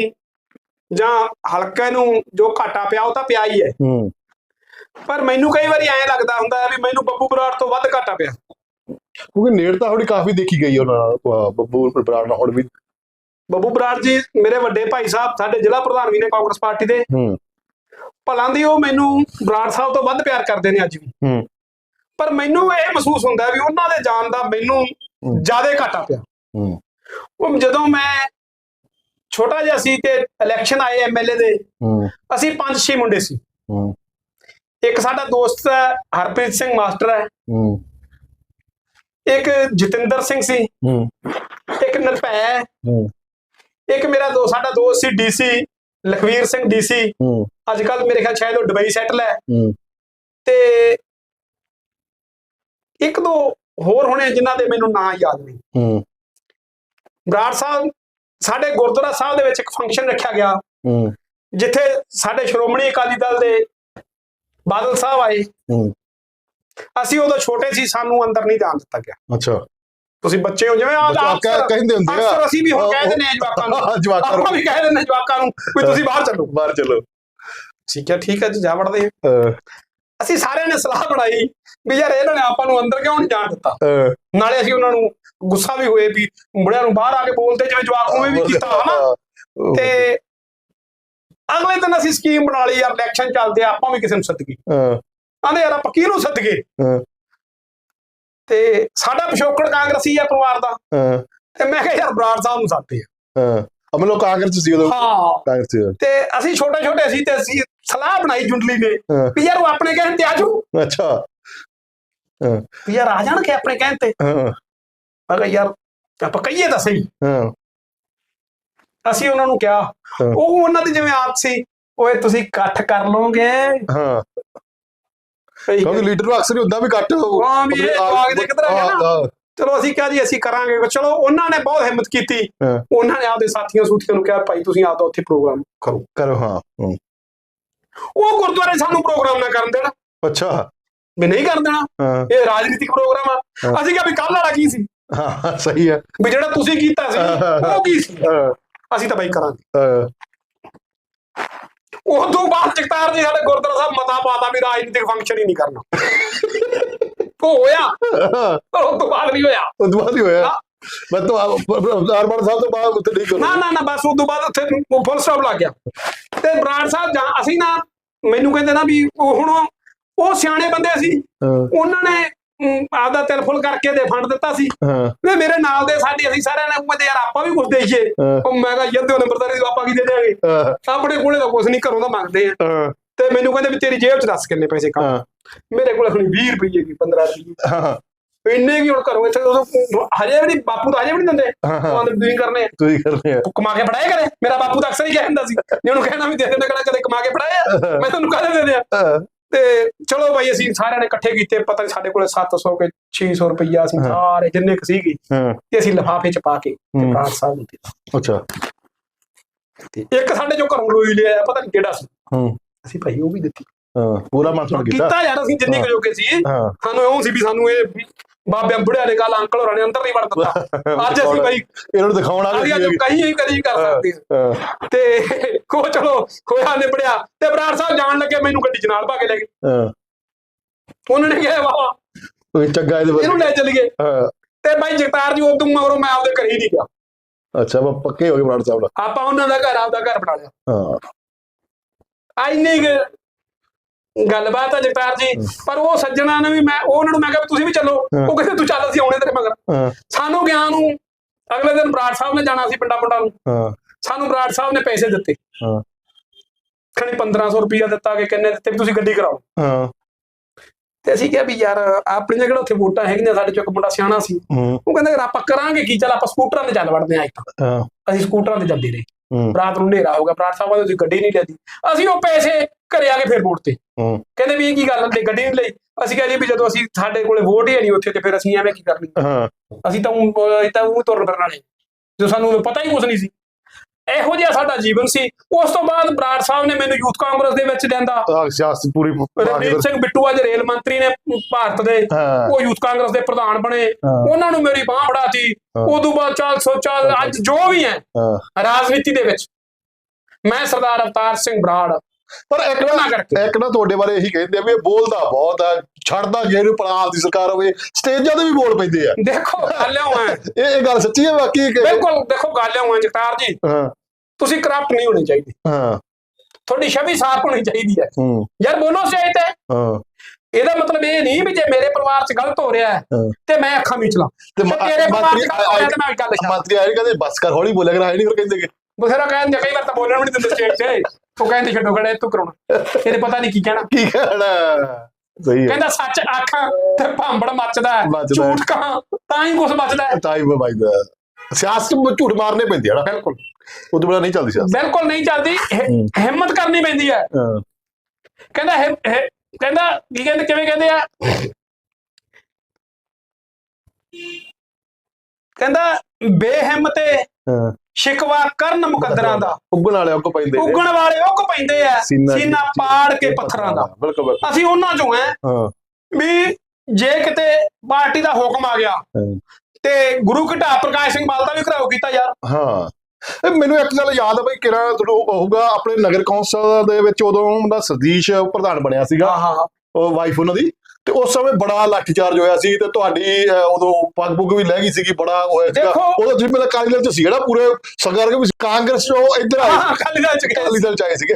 ਜਾਂ ਹਲਕੇ ਨੂੰ ਜੋ ਘਾਟਾ ਪਿਆ ਉਹ ਤਾਂ ਪਿਆ ਹੀ ਹੈ। ਹੂੰ। ਪਰ ਮੈਨੂੰ ਕਈ ਵਾਰੀ ਐਂ ਲੱਗਦਾ ਹੁੰਦਾ ਹੈ ਵੀ ਮੈਨੂੰ ਬੱਬੂ ਬਰਾੜ ਤੋਂ ਵੱਧ ਘਾਟਾ ਪਿਆ। ਕਿਉਂਕਿ ਨੇੜਤਾ ਥੋੜੀ ਕਾਫੀ ਦੇਖੀ ਗਈ ਉਹਨਾਂ ਨਾਲ ਬੱਬੂ ਬਰਾੜ ਨਾਲ ਹੁਣ ਵੀ। ਬੱਬੂ ਬਰਾੜ ਜੀ ਮੇਰੇ ਵੱਡੇ ਭਾਈ ਸਾਹਿਬ ਸਾਡੇ ਜ਼ਿਲ੍ਹਾ ਪ੍ਰਧਾਨ ਵੀ ਨੇ ਕਾਂਗਰਸ ਪਾਰਟੀ ਦੇ। ਹੂੰ। ਭਲਾਂ ਦੀ ਉਹ ਮੈਨੂੰ ਬਰਾੜ ਸਾਹਿਬ ਤੋਂ ਵੱਧ ਪਿਆਰ ਕਰਦੇ ਨੇ ਅੱਜ ਵੀ। ਹੂੰ। ਪਰ ਮੈਨੂੰ ਇਹ ਮਹਿਸੂਸ ਹੁੰਦਾ ਵੀ ਉਹਨਾਂ ਦੇ ਜਾਣ ਦਾ ਮੈਨੂੰ। ਜ਼ਿਆਦਾ ਘਾਟਾ ਪਿਆ। ਹੂੰ। ਉਹ ਜਦੋਂ ਮੈਂ ਛੋਟਾ ਜਿਹਾ ਸੀ ਤੇ ਇਲੈਕਸ਼ਨ ਆਏ ਐਮਐਲਏ ਦੇ। ਅਸੀਂ ਪੰਜ ਛੇ ਮੁੰਡੇ ਸੀ। ਇੱਕ ਸਾਡਾ ਦੋਸਤ ਹੈ ਹਰਪ੍ਰੀਤ ਸਿੰਘ ਮਾਸਟਰ ਹੈ। ਇੱਕ ਜਤਿੰਦਰ ਸਿੰਘ ਸੀ। ਇੱਕ ਨਿਰਭੈ ਇੱਕ ਮੇਰਾ ਦੋ ਸਾਡਾ ਦੋਸਤ ਸੀ ਡੀਸੀ ਲਖਵੀਰ ਸਿੰਘ ਡੀਸੀ ਅੱਜ ਕੱਲ ਮੇਰੇ ਖਿਆਲ ਸ਼ਾਇਦ ਉਹ ਦੁਬਈ ਸੈਟਲ ਹੈ। ਹੂੰ। ਤੇ ਇੱਕ ਦੋ ਹੋਰ ਹੋਣੇ ਜਿਨ੍ਹਾਂ ਦੇ ਮੈਨੂੰ ਨਾਂ ਯਾਦ ਨਹੀਂ ਹੂੰ। ਬਰਾੜ ਸਾਹਿਬ ਸਾਡੇ ਗੁਰਦੁਆਰਾ ਸਾਹਿਬ ਦੇ ਵਿੱਚ ਇੱਕ ਫੰਕਸ਼ਨ ਰੱਖਿਆ ਗਿਆ। ਹੂੰ। ਜਿੱਥੇ ਸਾਡੇ ਸ਼੍ਰੋਮਣੀ ਅਕਾਲੀ ਦਲ ਦੇ ਬਾਦਲ ਸਾਹਿਬ ਆਏ। ਹੂੰ। ਅਸੀਂ ਉਦੋਂ ਛੋਟੇ ਸੀ ਸਾਨੂੰ ਅੰਦਰ ਨਹੀਂ ਜਾਣ ਦਿੱਤਾ ਗਿਆ। ਅੱਛਾ। ਤੁਸੀਂ ਬੱਚੇ ਹੋ ਜਿਵੇਂ ਆ ਕਹਿੰਦੇ ਹੁੰਦੇ ਆ। ਅਕਸਰ ਅਸੀਂ ਵੀ ਹੁਣ ਕਹਿ ਦਿੰਦੇ ਆ ਜਵਾਕਾਂ ਨੂੰ। ਜਵਾਕਾਂ ਆਪਾਂ ਵੀ ਕਹਿ ਦਿੰਦੇ ਜਵਾਕਾਂ ਨੂੰ ਵੀ ਤੁਸੀਂ ਬਾਹਰ ਚੱਲੋ। ਬਾਹਰ ਚਲੋ। ਠੀਕ ਹੈ ਠੀਕ ਹੈ ਜੀ ਜਾ ਵੜਦੇ ਅਸੀਂ ਸਾਰਿਆਂ ਨੇ ਸਲਾਹ ਬਣਾਈ ਵੀ ਯਾਰ ਇਹਨਾਂ ਨੇ ਆਪਾਂ ਨੂੰ ਅੰਦਰ ਕਿਉਂ ਨਹੀਂ ਜਾਣ ਦਿੱਤਾ? ਨਾਲੇ ਅਸੀਂ ਉਹਨਾਂ ਨੂੰ ਗੁੱਸਾ ਵੀ ਹੋਏ ਵੀ ਮੁੰਡਿਆਂ ਨੂੰ ਬਾਹਰ ਆ ਕੇ ਬੋਲਦੇ ਜਿਵੇਂ ਜਵਾਕ ਉਵੇਂ ਵੀ ਕੀਤਾ ਹਨਾ? ਤੇ ਅਗਲੇ ਦਿਨ ਅਸੀਂ ਸਕੀਮ ਬਣਾ ਲਈ ਯਾਰ ਇਲੈਕਸ਼ਨ ਚੱਲਦੇ ਆ ਆਪਾਂ ਵੀ ਕਿਸੇ ਨੂੰ ਸੱਦਗੇ। ਅਹ, ਆਂਦੇ ਯਾਰ ਆਪਾਂ ਕਿਹਨੂੰ ਸੱਦਗੇ? ਹਾਂ। ਤੇ ਸਾਡਾ ਪਿਛੋਕੜ ਕਾਂਗਰਸੀ ਆ ਪਰਿਵਾਰ ਦਾ। ਤੇ ਮੈਂ ਕਿਹਾ ਯਾਰ ਬਰਾੜ ਸਾਹਿਬ ਨੂੰ ਸੱਦਦੇ ਆ। ਅਹ, ਅਮਨ ਲੋਕ ਕਾਂਗਰਸ ਸੀ ਉਦੋਂ? ਹਾਂ। ਤੇ ਅਸੀਂ ਛੋਟੇ ਛੋਟੇ ਸੀ ਤੇ ਅਸੀਂ ਸਲਾਹ ਬਣਾਈ ਜੁੰਡਲੀ ਨੇ। ਹਾਂ। ਵੀ ਯਾਰ ਉਹ ਆਪਣੇ ਕਹਿਣ ਤੇ ਆਜੂ ਅੱਛਾ। ਵੀ ਯਾਰ ਆ ਜਾਣਗੇ ਆਪਣੇ ਕਹਿਣ ਤੇ। ਹਾਂ। ਮੈਂ ਕਿਹਾ ਯਾਰ ਆਪਾਂ ਕਹੀਏ ਤਾਂ ਸਹੀ। ਹਾਂ। ਅਸੀਂ ਉਹਨਾਂ ਨੂੰ ਕਿਹਾ। ਹਾਂ। ਉਹ ਉਹਨਾਂ ਦੀ ਜਿਵੇਂ ਆਦਤ ਸੀ ਓਏ ਤੁਸੀਂ ਇਕੱਠ ਕਰ ਲਓਗੇ। ਹਾਂ। ਸਹੀ ਕਿਉਂਕਿ ਲੀਡਰ ਨੂੰ ਅਕਸਰ ਹੀ ਹੁੰਦਾ ਵੀ ਘੱਟ ਹਾਂ, ਵੀ ਇਹ ਬਾਗ ਦੇ ਕਿੱਧਰ ਆ ਗਿਆ ਨਾ। ਹਾਂ, ਚਲੋ ਅਸੀਂ ਕਿਹਾ ਜੀ ਅਸੀਂ ਕਰਾਂਗੇ। ਚਲੋ ਉਹਨਾਂ ਨੇ ਬਹੁਤ ਹਿੰਮਤ ਕੀਤੀ। ਹਾਂ। ਉਹਨਾਂ ਨੇ ਆਪਦੇ ਸਾਥੀਆਂ ਸੂਥੀਆਂ ਨੂੰ ਕਿਹਾ ਭਾਈ ਤੁਸੀਂ ਆਪਦਾ ਉੱਥੇ ਪ੍ਰੋਗਰਾਮ ਕਰੋ। ਕਰੋ ਹਾਂ। ਹੂੰ। ਉਹ ਗੁਰਦੁਆਰੇ ਸਾਨੂੰ ਪ੍ਰੋਗਰਾਮ ਨਾ ਕਰਨ ਦੇਣਾ। ਅੱਛਾ। ਵੀ ਨਹੀਂ ਕਰਨ ਦੇਣਾ। ਹਾਂ। ਇਹ ਰਾਜਨੀਤਿਕ ਪ੍ਰੋਗਰਾਮ ਆ। ਅਸੀਂ ਕਿਹਾ ਵੀ ਕੱਲ ਵਾਲਾ ਕੀ ਸੀ? ਹਾਂ ਸਹੀ ਹੈ ਵੀ ਜਿਹੜਾ ਤੁਸੀਂ ਕੀਤਾ ਸੀ ਉਹ ਕੀ ਸੀ? ਅਸੀਂ ਤਾਂ ਬਾਈ ਕਰਾਂਗੇ। ਹਾਂ, ਉਸ ਤੋਂ ਬਾਅਦ ਜਗਤਾਰ ਜੀ ਸਾਡੇ ਗੁਰਦੁਆਰਾ ਸਾਹਿਬ ਮਤਾ ਪਾਤਾ ਵੀ ਰਾਜਨੀਤਿਕ ਫੰਕਸ਼ਨ ਹੀ ਨਹੀਂ ਕਰਨਾ। ਉਹ ਹੋਇਆ। ਹਾਂ, ਪਰ ਉਸ ਤੋਂ ਬਾਅਦ ਨਹੀਂ ਹੋਇਆ। ਉਹ ਤੋਂ ਬਾਅਦ ਹੀ ਹੋਇਆ। ਮੈਂ ਤਾਂ ਅਰਬਨ ਸਾਹਿਬ ਤੋਂ ਬਾਅਦ ਉੱਥੇ ਨਹੀਂ ਕਰੋ ਨਾ ਨਾ ਨਾ ਬਸ ਉਸ ਤੋਂ ਬਾਅਦ ਉੱਥੇ ਫੁੱਲ ਸਟਾਪ ਲੱਗ ਗਿਆ। ਤੇ ਬਰਾੜ ਸਾਹਿਬ ਜਾਂ ਅਸੀਂ ਨਾ ਮੈਨੂੰ ਕਹਿੰਦੇ ਨਾ ਵੀ ਉਹ ਹੁਣ ਉਹ ਸਿਆਣੇ ਬੰਦੇ ਸੀ। ਉਹਨਾਂ ਨੇ ਆਪਦਾ ਤਿਲ ਫੁੱਲ ਕਰਕੇ ਦੇ ਫੰਡ ਦਿੱਤਾ ਸੀ। ਤੇ ਮੇਰੇ ਨਾਲ ਦੇ ਸਾਡੇ ਅਸੀਂ ਸਾਰਿਆਂ ਨੇ ਉਹ ਯਾਰ ਆਪਾਂ ਵੀ ਕੁਝ ਦੇਈਏ। ਉਹ ਮੈਂ ਕਿਹਾ ਯੱਦੋ ਨੰਬਰਦਾਰੀ ਆਪਾਂ ਕੀ ਦੇ ਦੇਾਂਗੇ ਆਪਣੇ ਕੋਲੇ ਤਾਂ ਕੁਝ ਨਹੀਂ ਘਰੋਂ ਤਾਂ ਮੰਗਦੇ ਆ। ਤੇ ਮੈਨੂੰ ਕਹਿੰਦੇ ਵੀ ਤੇਰੀ ਜੇਬ 'ਚ ਦੱਸ ਕਿੰਨੇ ਪੈਸੇ ਹਾਂ, ਮੇਰੇ ਕੋਲ ਹੁਣ 20 ਰੁਪਏ ਕੀ 15 ਰੁਪਏ। ਇੰਨੇ ਕੀ ਹੁਣ ਘਰੋਂ ਇੱਥੇ ਉਦੋਂ ਹਜੇ ਵੀ ਨਹੀਂ ਬਾਪੂ ਤਾਂ ਹਜੇ ਵੀ ਨਹੀਂ ਦਿੰਦੇ। ਉਹ ਤੁਸੀਂ ਕਰਨੇ ਆ। ਤੁਸੀਂ ਕਰਨੇ ਆ। ਕਮਾ ਕੇ ਪੜਾਏ ਕਰੇ ਮੇਰਾ ਬਾਪੂ ਤਾਂ ਅਕਸਰ ਹੀ ਕਹਿੰਦਾ ਸੀ ਜੇ ਉਹਨੂੰ ਕਹਿਣਾ ਵੀ ਦੇ ਦੇਣਾ ਕਦੇ ਕਦੇ ਕਮਾ ਕੇ ਪੜਾਇਆ ਮੈਂ ਤੁਹਾਨੂੰ ਕਾਹਦੇ ਦੇ ਦਿਆਂ ਤੇ ਚਲੋ ਭਾਈ ਅਸੀਂ ਸਾਰਿਆਂ ਨੇ ਇਕੱਠੇ ਕੀਤੇ ਪਤਾ ਨਹੀਂ ਸਾਡੇ ਕੋਲੇ 700 ਕੇ 600 ਰੁਪਈਆ ਅਸੀਂ। ਸਾਰੇ ਜਿੰਨੇ ਕੁ ਸੀਗੇ ਤੇ ਅਸੀਂ ਲਿਫਾਫੇ ਚ ਪਾ ਕੇ ਤੇ ਸਾਹਿਬ ਨੂੰ ਦਿੱਤਾ। ਅੱਛਾ। ਤੇ ਇੱਕ ਸਾਡੇ ਜੋ ਘਰੋਂ ਲੋਈ ਲਿਆ ਪਤਾ ਨਹੀਂ ਕਿਹੜਾ ਸੀ। ਹੂੰ। ਅਸੀਂ ਭਾਈ ਉਹ ਵੀ ਦਿੱਤੀ। ਹਾਂ ਪੂਰਾ ਮਨ ਸੁਣ ਕੀਤਾ। ਕੀਤਾ ਯਾਰ ਅਸੀਂ ਜਿੰਨੇ ਕੁ ਜੋਗੇ ਸੀ। ਸਾਨੂੰ ਇਉਂ ਸੀ ਵੀ ਸਾਨੂੰ ਇਹ ਵੀ ਬਾਬਿਆਂ ਬੁੜਿਆਂ ਨੇ ਕੱਲ ਅੰਕਲ ਹੋਰਾਂ ਨੇ ਅੰਦਰ ਨਹੀਂ ਵੜ ਦਿੱਤਾ। ਅੱਜ ਅਸੀਂ ਭਾਈ ਇਹਨਾਂ ਨੂੰ ਦਿਖਾਉਣਾ ਅਸੀਂ ਅੱਜ ਕਹੀਂ ਹੀ ਕਰੀ ਕਰ ਸਕਦੇ ਤੇ ਕੋ ਚਲੋ ਹੋਇਆ ਨਿਬੜਿਆ ਤੇ ਬਰਾੜ ਸਾਹਿਬ ਜਾਣ ਲੱਗੇ ਮੈਨੂੰ ਗੱਡੀ 'ਚ ਨਾਲ ਪਾ ਕੇ ਲੈ ਗਏ। ਹਾਂ। ਉਹਨਾਂ ਨੇ ਕਿਹਾ ਵਾਹ। ਚੰਗਾ ਇਹਦੇ ਇਹਨੂੰ ਲੈ ਚੱਲ ਗਏ ਹਾਂ। ਤੇ ਭਾਈ ਜਗਤਾਰ ਜੀ ਉਦੋਂ ਮਗਰੋਂ ਮੈਂ ਆਪਦੇ ਘਰੇ ਹੀ ਨਹੀਂ ਗਿਆ। ਅੱਛਾ ਵਾ ਪੱਕੇ ਹੋ ਗਏ ਬਰਾੜ ਸਾਹਿਬ ਨਾਲ। ਆਪਾਂ ਉਹਨਾਂ ਦਾ ਘਰ ਆਪਦਾ ਘਰ ਬਣਾ ਲਿਆ। ਹਾਂ। ਆ ਇੰਨੀ ਕੁ ਗੱਲਬਾਤ ਆ ਜਗਤਾਰ ਜੀ ਪਰ ਉਹ ਸੱਜਣਾ ਨੇ ਵੀ ਮੈਂ ਉਹ ਉਹਨਾਂ ਨੂੰ ਮੈਂ ਕਿਹਾ ਤੁਸੀਂ ਵੀ ਚੱਲੋ। ਉਹ ਕਹਿੰਦੇ ਤੂੰ ਚੱਲ ਅਸੀਂ ਆਉਣੇ ਤੇਰੇ ਮਗਰ। ਸਾਨੂੰ ਗਿਆ ਨੂੰ ਅਗਲੇ ਦਿਨ ਬਰਾੜ ਸਾਹਿਬ ਨੇ ਜਾਣਾ ਸੀ ਪਿੰਡਾਂ ਪਿੰਡਾਂ ਨੂੰ। ਹਾਂ। ਸਾਨੂੰ ਬਰਾੜ ਸਾਹਿਬ ਨੇ ਪੈਸੇ ਦਿੱਤੇ। ਹਾਂ। ਖਣੀ 1500 ਰੁਪਇਆ ਦਿੱਤਾ ਕਿ ਕਿੰਨੇ ਦਿੱਤੇ ਵੀ ਤੁਸੀਂ ਗੱਡੀ ਕਰਾਓ। ਹਾਂ। ਤੇ ਅਸੀਂ ਕਿਹਾ ਵੀ ਯਾਰ ਆਪਣੇ ਜਿਹੜਾ ਉੱਥੇ ਵੋਟਾਂ ਹੈਗੀਆਂ ਸਾਡੇ ਚੋਂ ਇੱਕ ਮੁੰਡਾ ਸਿਆਣਾ ਸੀ। ਉਹ ਕਹਿੰਦਾ ਯਾਰ ਆਪਾਂ ਕਰਾਂਗੇ ਕੀ? ਚੱਲ ਆਪਾਂ ਸਕੂਟਰਾਂ ਤੇ ਚੱਲ ਵੜਦੇ ਆਂ ਇੱਕ। ਹਾਂ। ਅਸੀਂ ਸਕੂਟਰਾਂ ਤੇ ਜਾਂਦੇ ਰਹੇ। ਰਾਤ ਨੂੰ ਹਨੇਰਾ ਹੋ ਗਿਆ। ਬਰਾੜ ਸਾਹਿਬ ਆਦੇ ਗੱਡੀ ਨਹੀਂ ਲੈਂਦੀ ਅਸੀਂ ਉਹ ਪੈਸੇ ਘਰੇ ਆ ਕੇ ਫੇਰ ਵੋਟ ਤੇ। ਹੂੰ। ਕਹਿੰਦੇ ਵੀ ਇਹ ਕੀ ਗੱਲ ਹੈ ਗੱਡੀ ਨਹੀਂ ਲਈ। ਅਸੀਂ ਕਿਹਾ ਜੀ ਵੀ ਜਦੋਂ ਅਸੀਂ ਸਾਡੇ ਕੋਲੇ ਵੋਟ ਹੀ ਨਹੀਂ ਉੱਥੇ ਤੇ ਫਿਰ ਅਸੀਂ ਐਵੇਂ ਕੀ ਕਰਨੀ? ਹਾਂ। ਅਸੀਂ ਤਾਂ ਅਸੀਂ ਤਾਂ ਉਹ ਤੁਰਨ ਫਿਰਨ ਵਾਲੇ ਜੋ ਸਾਨੂੰ ਪਤਾ ਹੀ ਕੁਝ ਨਹੀਂ ਸੀ। ਇਹੋ ਜਿਹਾ ਸਾਡਾ ਜੀਵਨ ਸੀ। ਉਸ ਤੋਂ ਬਾਅਦ ਬਰਾੜ ਸਾਹਿਬ ਨੇ ਮੈਨੂੰ ਯੂਥ ਕਾਂਗਰਸ ਦੇ ਵਿੱਚ ਲਿਆਂਦਾ। ਸਿਆਸਤ ਪੂਰੀ ਰਣਜੀਤ ਸਿੰਘ ਬਿੱਟੂ ਅੱਜ ਰੇਲ ਮੰਤਰੀ ਨੇ ਭਾਰਤ ਦੇ ਉਹ ਯੂਥ ਕਾਂਗਰਸ ਦੇ ਪ੍ਰਧਾਨ ਬਣੇ। ਉਹਨਾਂ ਨੂੰ ਮੇਰੀ ਬਾਹ ਫੜਾਤੀ। ਉਦੋਂ ਬਾਅਦ ਚੱਲ ਸੋ ਚੱਲ ਅੱਜ ਜੋ ਵੀ ਹੈ ਹਾਂ। ਰਾਜਨੀਤੀ ਦੇ ਵਿੱਚ ਮੈਂ ਸਰਦਾਰ ਅਵਤਾਰ ਸਿੰਘ ਬਰਾੜ ਪਰ ਇੱਕ ਨਾ ਇੱਕ ਨਾ ਤੁਹਾਡੇ ਬਾਰੇ ਇਹੀ ਕਹਿੰਦੇ ਆ ਵੀ ਇਹ ਬੋਲਦਾ ਬਹੁਤ ਆ ਛੱਡਦਾ ਜਿਹਨੂੰ ਪੰਜਾਬ ਦੀ ਸਰਕਾਰ ਹੋਵੇ ਸਟੇਜਾਂ ਤੇ ਵੀ ਬੋਲ ਪੈਂਦੇ ਆ। ਦੇਖੋ ਗੱਲ ਹੈ ਇਹ ਇਹ ਗੱਲ ਸੱਚੀ ਹੈ ਬਾਕੀ ਕਿ ਬਿਲਕੁਲ ਦੇਖੋ ਗੱਲ ਹੈ ਜਗਤਾਰ ਜੀ। ਹਾਂ। ਤੁਸੀਂ ਕਰਪਟ ਨਹੀਂ ਹੋਣੇ ਚਾਹੀਦੇ। ਹਾਂ। ਤੁਹਾਡੀ ਛਵੀ ਸਾਫ਼ ਹੋਣੀ ਚਾਹੀਦੀ ਹੈ। ਹੂੰ। ਯਾਰ ਬੋਲੋ ਸਹੀ ਤੇ। ਹਾਂ। ਇਹਦਾ ਮਤਲਬ ਇਹ ਨਹੀਂ ਵੀ ਜੇ ਮੇਰੇ ਪਰਿਵਾਰ 'ਚ ਗਲਤ ਹੋ ਰਿਹਾ ਹੈ। ਤੇ ਮੈਂ ਅੱਖਾਂ ਮੀਚਲਾਂ ਤੇ ਤੇ ਤੇਰੇ ਪਰਿਵਾਰ 'ਚ ਗਲਤ ਹੋ ਰਿਹਾ ਤੇ ਮੈਂ ਗੱਲ ਛੱਡ ਮੰਤਰੀ ਆਏ ਕਹਿੰਦੇ ਬਸ ਕਰ ਹੌਲੀ ਬੋਲਿਆ ਕਰ ਆਏ ਨਹੀਂ ਫਿਰ ਕਹਿੰਦੇ ਕਿ ਬਥੇਰਾ ਕਹਿੰਦੇ ਕਈ ਵਾਰ ਤਾਂ ਬੋਲਣ ਵੀ ਨਹੀਂ ਦਿੰਦੇ ਸਟੇਜ 'ਤੇ। ਉਹ ਕਹਿੰਦੇ ਛੱਡੋ ਖੜੇ ਤੂੰ ਕਰਾਉਣਾ। ਇਹਨੇ ਪਤਾ ਨਹੀਂ ਕੀ ਕਹਿਣਾ। ਕੀ ਕਹਿਣਾ? ਸਹੀ ਹੈ। ਕਹਿੰਦਾ ਸੱਚ ਅੱਖ ਤੇ ਭਾਂਬੜ ਮੱਚਦਾ ਹੈ। ਮੱਚਦਾ ਹੈ। ਝੂਠ ਕਹਾਂ ਤਾਂ ਹੀ ਕੁਝ ਬਚਦਾ ਹੈ। ਤਾਂ ਹੀ ਬਾਈ ਦਾ ਸਿਆਸਤ ਵਿੱਚ ਝੂਠ ਮਾਰਨੇ ਪੈਂਦੇ ਆ ਨਾ। ਬਿਲਕੁਲ। ਉਹ ਤੋਂ ਬਿਨਾਂ ਨਹੀਂ ਚੱਲਦੀ ਸਿਆਸਤ। ਬਿਲਕੁਲ ਨਹੀਂ ਚੱਲਦੀ। ਹਿ- ਹੂੰ। ਹਿੰਮਤ ਕਰਨੀ ਪੈਂਦੀ ਹੈ। ਹਾਂ। ਕਹਿੰਦਾ ਹਿ- ਹਿ- ਕਹਿੰਦਾ ਕੀ ਕਹਿੰਦੇ ਕਿਵੇਂ ਕਹਿੰਦੇ ਆ? ਕਹਿੰਦਾ ਬੇਹਿੰਮਤੇ ਹਾਂ। ਸ਼ਿਕਵਾ ਕਰਨ ਮੁਕੱਦਰਾਂ ਦਾ। ਉੱਗਣ ਵਾਲੇ ਅੱਗ ਪੈਂਦੇ ਨੇ। ਉੱਗਣ ਵਾਲੇ ਉੱਗ ਪੈਂਦੇ ਆ ਸੀਨਾ- ਪਾੜ ਕੇ ਪੱਥਰਾਂ ਦਾ। ਬਿਲਕੁਲ ਅਸੀਂ ਉਹਨਾਂ ਚੋਂ ਹੈ ਹਾਂ। ਵੀ ਜੇ ਕਿਤੇ ਪਾਰਟੀ ਦਾ ਹੁਕਮ ਆ ਗਿਆ। ਤੇ ਗੁਰੂ ਘਟਾ ਪ੍ਰਕਾਸ਼ ਸਿੰਘ ਬਾਲ ਦਾ ਵੀ ਘਰਾਓ ਕੀਤਾ ਯਾਰ। ਹਾਂ। ਮੈਨੂੰ ਇੱਕ ਗੱਲ ਯਾਦ ਆ ਬਈ ਕਿਹੜਾ ਤੁਹਾਨੂੰ ਹੋਊਗਾ ਆਪਣੇ ਨਗਰ ਕੌਂਸਲ ਦੇ ਵਿੱਚ ਉਦੋਂ ਉਹਦਾ ਸਤੀਸ਼ ਪ੍ਰਧਾਨ ਬਣਿਆ ਸੀਗਾ। ਹਾਂ ਹਾਂ ਉਹ ਵਾਈਫ ਉਹਨਾਂ ਦੀ। ਤੇ ਉਸ ਸਮੇਂ ਬੜਾ ਲਾਠੀਚਾਰਜ ਹੋਇਆ ਸੀ ਤੇ ਤੁਹਾਡੀ ਉਦੋਂ ਪੱਗ ਪੁੱਗ ਵੀ ਲੈ ਗਈ ਸੀਗੀ ਬੜਾ ਹੋਇਆ ਸੀਗਾ। ਉਦੋਂ ਤੁਸੀਂ ਮੇਰਾ ਕਾਲੀ ਦਲ ਚ ਸੀਗਾ ਨਾ ਪੂਰੇ ਸੰਗਰ ਕੇ ਵੀ ਕਾਂਗਰਸ ਚੋਂ ਇੱਧਰ ਆਏ। ਹਾਂ ਖਾਲੀ ਦਾ ਚ ਕਾਲੀ ਦਲ ਚ ਆਏ ਸੀਗੇ।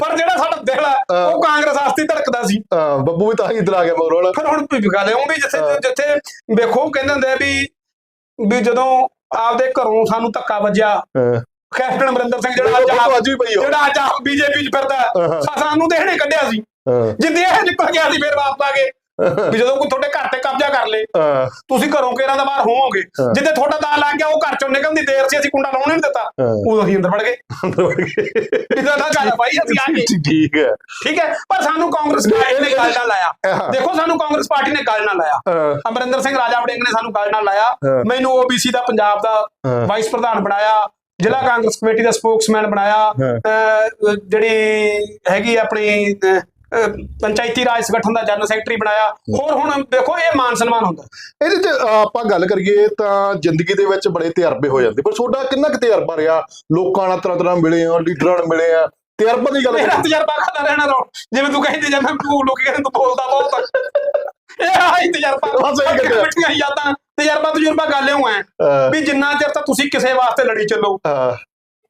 ਪਰ ਜਿਹੜਾ ਸਾਡਾ ਦਿਲ ਹੈ ਹਾਂ। ਉਹ ਕਾਂਗਰਸ ਆਸਤੀ ਧੜਕਦਾ ਸੀ। ਬੱਬੂ ਵੀ ਤਾਂ ਹੀ ਇੱਧਰ ਆ ਗਿਆ ਮਗਰੋਂ ਨਾ ਫਿਰ ਹੁਣ ਵੀ ਗੱਲ ਉਹ ਵੀ ਜਿੱਥੇ। ਜਿੱਥੇ ਵੇਖੋ ਕਹਿੰਦੇ ਹੁੰਦੇ ਆ ਵੀ ਵੀ ਜਦੋਂ ਆਪਦੇ ਘਰੋਂ ਸਾਨੂੰ ਧੱਕਾ ਵੱਜਿਆ। ਕੈਪਟਨ ਅਮਰਿੰਦਰ ਸਿੰਘ ਜਿਹੜਾ ਅੱਜ ਜਿਹੜਾ ਅੱਜ ਬੀਜੇਪੀ ਚ ਫਿਰਦਾ। ਸਾ- ਸਾਨੂੰ ਦੇਹਣੇ ਕੱਢਿਆ ਸੀ। ਜਿੰਦੇ ਇਹ ਨਿਕਲ ਗਿਆ ਸੀ ਫਿਰ ਵਾਪਸ ਆ ਗਏ। ਵੀ ਜਦੋਂ ਕੋਈ ਤੁਹਾਡੇ ਘਰ ਤੇ ਕਬਜ਼ਾ ਕਰ ਲੇ ਤੁਸੀਂ ਘਰੋਂ ਕੇਰਾਂ ਦਾ ਬਾਹਰ ਹੋਵੋਗੇ। ਜਿੱਦੇ ਤੁਹਾਡਾ ਦਾ ਲੱਗ ਗਿਆ ਉਹ ਘਰ ਚੋਂ ਨਿਕਲਣ ਦੀ ਦੇਰ ਸੀ ਅਸੀਂ ਕੁੰਡਾ ਲਾਉਣ ਨਹੀਂ ਦਿੱਤਾ। ਹਾਂ। ਉਦੋਂ ਅਸੀਂ ਅੰਦਰ ਵੜ ਗਏ। ਇਦਾਂ ਦਾ ਗੱਲ ਭਾਈ ਅਸੀਂ ਆ ਗਏ। ਠੀਕ ਹੈ। ਠੀਕ ਹੈ? ਪਰ ਸਾਨੂੰ ਕਾਂਗਰਸ ਪਾਰਟੀ ਨੇ ਗੱਲ ਨਾਲ ਲਾਇਆ। ਦੇਖੋ ਸਾਨੂੰ ਕਾਂਗਰਸ ਪਾਰਟੀ ਨੇ ਗੱਲ ਨਾਲ ਲਾਇਆ। ਅਮਰਿੰਦਰ ਸਿੰਘ ਰਾਜਾ ਵੜਿੰਗ ਨੇ ਸਾਨੂੰ ਗੱਲ ਨਾਲ ਲਾਇਆ। ਮੈਨੂੰ ਓਬੀਸੀ ਦਾ ਪੰਜਾਬ ਦਾ। ਵਾਈਸ ਪ੍ਰਧਾਨ ਬਣਾਇਆ। ਜ਼ਿਲ੍ਹਾ ਕਾਂਗਰਸ ਕਮੇਟੀ ਦਾ ਸਪੋਕਸਮੈਨ ਬਣਾਇਆ। ਜਿਹੜੀ ਹੈਗੀ ਆਪਣੀ ਪੰਚਾਇਤੀ ਰਾਜ ਸੰਗਠਨ ਦਾ ਜਨਰਲ ਸੈਕਟਰੀ ਬਣਾਇਆ। ਹੋਰ ਹੁਣ ਦੇਖੋ ਇਹ ਮਾਨ ਸਨਮਾਨ ਹੁੰਦਾ। ਇਹਦੇ ਚ ਆਪਾਂ ਗੱਲ ਕਰੀਏ ਤਾਂ ਜ਼ਿੰਦਗੀ ਦੇ ਵਿੱਚ ਬੜੇ ਤਜਰਬੇ ਹੋ ਜਾਂਦੇ। ਪਰ ਤੁਹਾਡਾ ਕਿੰਨਾ ਕੁ ਤਜਰਬਾ ਰਿਹਾ? ਲੋਕਾਂ ਨਾਲ ਤਰ੍ਹਾਂ ਤਰ੍ਹਾਂ ਮਿਲੇ ਆ ਲੀਡਰਾਂ ਨਾਲ ਮਿਲੇ ਆ। ਤਜਰਬਾ ਦੀ ਗੱਲ ਮੇਰਾ। ਤਜਰਬਾ ਖਾਦਾ ਰਹਿਣਾ ਰੋ ਜਿਵੇਂ ਤੂੰ ਕਹਿੰਦੀ ਜਾਂ ਮੈਂ ਤੂੰ ਲੋਕੀ ਕਹਿੰਦੇ ਤੂੰ ਬੋਲਦਾ ਬਹੁਤ। ਇਹ ਆਈ ਤਜਰਬਾ। ਬਸ ਇਹੀ ਗੱਲ ਹੈ। ਮਿੱਠੀਆਂ ਯਾਦਾਂ। ਤਜਰਬਾ ਤਜਰਬਾ ਗੱਲ ਇਉਂ ਹੈ ਵੀ ਜਿੰਨਾ ਚਿਰ ਤਾਂ ਤੁਸੀਂ ਕਿਸੇ ਵਾਸਤੇ ਲੜੀ ਚੱਲੋ। ਅਹ,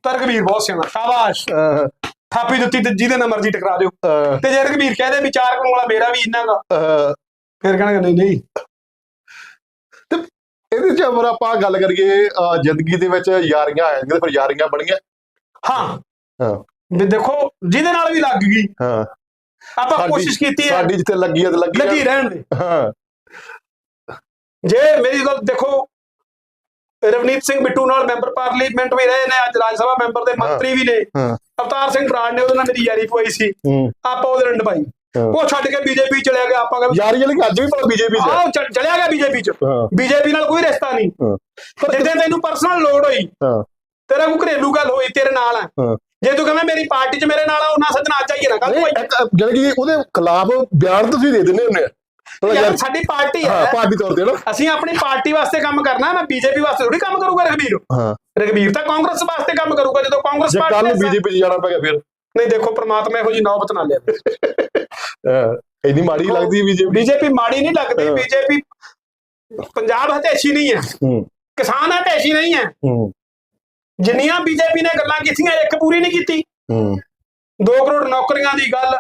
ਤਾਂ ਰਘਵੀਰ ਬਹੁਤ ਸਿਆਣਾ ਸ਼ਾਬਾਸ਼। ਥਾਪੀ ਦਿੱਤੀ ਤੇ ਜਿਹਦੇ ਨਾਲ ਮਰਜ਼ੀ ਟਕਰਾ ਦਿਓ। ਤੇ ਜੇ ਰਘਵੀਰ ਕਹਦੇ ਵੀ ਚਾਰ ਕਰੋੜ ਵਾਲਾ ਮੇਰਾ ਵੀ ਇੰਨਾ ਅਹ, ਫਿਰ ਕਹਿਣਗੇ ਨਹੀਂ ਨਹੀਂ। ਇਹਦੇ ਚ ਅਗਰ ਆਪਾਂ ਗੱਲ ਕਰੀਏ ਜ਼ਿੰਦਗੀ ਦੇ ਵਿੱਚ ਯਾਰੀਆਂ ਆ ਜਾਂਦੀਆਂ ਤੇ ਫਿਰ ਯਾਰੀਆਂ ਬਣੀਆਂ। ਹਾਂ। ਹਾਂ। ਵੀ ਦੇਖੋ ਜਿਹਦੇ ਨਾਲ ਵੀ ਲੱਗ ਗਈ। ਹਾਂ। ਆਪਾਂ ਕੋਸ਼ਿਸ਼ ਕੀਤੀ ਹੈ। ਸਾਡੀ ਜਿੱਥੇ ਲੱਗੀ ਤੇ ਲੱਗੀ। ਲੱਗੀ ਰਹਿਣ ਦੇ। ਹਾਂ। ਜੇ ਮੇਰੀ ਗੱਲ ਦੇਖੋ ਰਵਨੀਤ ਸਿੰਘ ਬਿੱਟੂ ਨਾਲ ਮੈਂਬਰ ਪਾਰਲੀਮੈਂਟ ਵੀ ਰਹੇ ਨੇ ਅੱਜ ਰਾਜ ਸਭਾ ਮੈਂਬਰ ਦੇ ਮੰਤਰੀ ਵੀ ਨੇ। ਅਵਤਾਰ ਸਿੰਘ ਬਰਾੜ ਨੇ ਉਹਦੇ ਨਾਲ ਮੇਰੀ ਯਾਰੀ ਪਵਾਈ ਸੀ। ਆਪਾਂ ਉਹਦੇ ਨਿਭਾਈ। ਹਾਂ। ਉਹ ਛੱਡ ਕੇ ਬੀਜੇਪੀ ਚਲਿਆ ਗਿਆ ਆਪਾਂ ਕਹਿੰਦੇ ਯਾਰੀ ਵਾਲੀ ਅੱਜ ਵੀ ਪਰ ਬੀਜੇਪੀ ਚ ਆਹ ਚਲਿਆ ਗਿਆ ਬੀਜੇਪੀ ਚ। ਬੀਜੇਪੀ ਨਾਲ ਕੋਈ ਰਿਸ਼ਤਾ ਨਹੀਂ। ਪਰ ਜਿੱਦੇ ਤੈਨੂੰ ਪਰਸਨਲ ਲੋੜ ਹੋਈ ਤੇਰਾ ਕੋਈ ਘਰੇਲੂ ਗੱਲ ਹੋਈ ਤੇਰੇ ਨਾਲ ਹੈ। ਜੇ ਤੂੰ ਕਹਿੰਦਾ ਮੇਰੀ ਪਾਰਟੀ 'ਚ ਮੇਰੇ ਨਾਲ ਆ ਉਹਨਾਂ ਸੱਜਣਾ ਆਈਏ ਨਾ ਕੱਲ ਕੋਈ ਜਿਹੜੀ ਕਿ ਉਹਦੇ ਖਿਲਾਫ ਬਿਆਨ ਤੁਸੀਂ ਦੇ ਦਿੰਦੇ ਹੁੰਦੇ ਆ। ਯਾਰ ਸਾਡੀ ਪਾਰਟੀ ਹਾਂ ਹੈ। ਪਾਰਟੀ ਤੌਰ ਤੇ ਨਾ। ਅਸੀਂ ਆਪਣੀ ਪਾਰਟੀ ਵਾਸਤੇ ਕੰਮ ਕਰਨਾ ਮੈਂ ਬੀਜੇਪੀ ਵਾਸਤੇ ਥੋੜੀ ਕੰਮ ਕਰੂਗਾ ਰਘਬੀਰ। ਹਾਂ। ਰਘਬੀਰ ਤਾਂ ਕਾਂਗਰਸ ਵਾਸਤੇ ਕੰਮ ਕਰੂਗਾ ਜਦੋਂ ਕਾਂਗਰਸ ਜੇ ਕੱਲ ਪਾਰਟੀ ਬੀਜੇਪੀ ਜਾਣਾ ਪੈ ਗਿਆ ਫਿਰ। ਨਹੀਂ ਦੇਖੋ ਪ੍ਰਮਾਤਮਾ ਇਹੋ ਜੀ ਨੌਬਤ ਨਾ ਲਿਆ ਇੰਨੀ ਮਾੜੀ ਲੱਗਦੀ ਬੀਜੇਪੀ। ਬੀਜੇਪੀ ਮਾੜੀ ਨਹੀਂ ਲੱਗਦੀ। ਬੀਜੇਪੀ ਪੰਜਾਬ ਹਤੇਸ਼ੀ ਨਹੀਂ ਹੈ। ਹੂੰ। ਕਿਸਾਨ ਹਤੇਸ਼ੀ ਨਹੀਂ ਹੈ। ਹੂੰ। ਜਿੰਨੀਆਂ ਬੀਜੇਪੀ ਨੇ ਗੱਲਾਂ ਕੀਤੀਆਂ ਇੱਕ ਪੂਰੀ ਨਹੀਂ ਕੀਤੀ। ਹੂੰ। 2 ਕਰੋੜ ਨੌਕਰੀਆਂ ਦੀ ਗੱਲ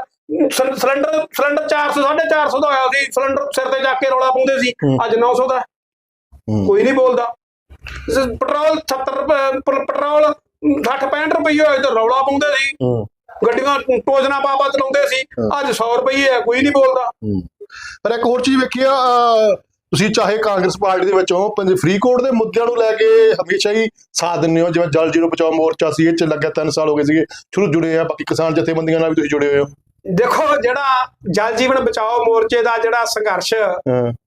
ਸਿਲੰਡਰ ਸਿਲੰਡਰ 400 450 ਦਾ ਹੋਇਆ ਸੀ। ਸਿਲੰਡਰ ਸਿਰ ਤੇ ਜਾ ਕੇ ਰੌਲਾ ਪਾਉਂਦੇ ਸੀ। ਅੱਜ 900 ਦਾ। ਕੋਈ ਨਹੀਂ ਬੋਲਦਾ। ਪੈਟਰੋਲ 70 ਰੁਪਏ ਪ- ਪੈਟਰੋਲ 60 65 ਰੁਪਏ ਹੋਏ ਤੇ ਰੌਲਾ ਪਾਉਂਦੇ ਸੀ। ਗੱਡੀਆਂ ਟੋਜਨਾ ਪਾਪਾ ਚਲਾਉਂਦੇ ਸੀ। ਅੱਜ 100 ਰੁਪਏ ਹੈ ਕੋਈ ਨਹੀਂ ਬੋਲਦਾ। ਪਰ ਇੱਕ ਹੋਰ ਚੀਜ਼ ਵੇਖੀ ਆ ਤੁਸੀਂ ਚਾਹੇ ਕਾਂਗਰਸ ਪਾਰਟੀ ਦੇ ਵਿੱਚੋਂ ਪੰਜ ਫਰੀਦਕੋਟ ਦੇ ਮੁੱਦਿਆਂ ਨੂੰ ਲੈ ਕੇ ਹਮੇਸ਼ਾ ਹੀ ਸਾਥ ਦਿੰਦੇ ਹੋ ਜਿਵੇਂ ਜਲ ਜੀਰੋ ਬਚਾਓ ਮੋਰਚਾ ਸੀ ਇਹ ਚ ਲੱਗਿਆ 3 ਸਾਲ ਹੋ ਗਏ ਸੀਗੇ ਸ਼ੁਰੂ ਜੁੜੇ ਆ ਬਾਕੀ ਕਿਸਾਨ ਜਥੇਬੰਦੀਆਂ ਨਾਲ ਵੀ ਤੁਸੀਂ ਜੁੜੇ ਹੋਏ ਹੋ। ਦੇਖੋ ਜਿਹੜਾ ਜਲ ਜੀਵਨ ਬਚਾਓ ਮੋਰਚੇ ਦਾ ਜਿਹੜਾ ਸੰਘਰਸ਼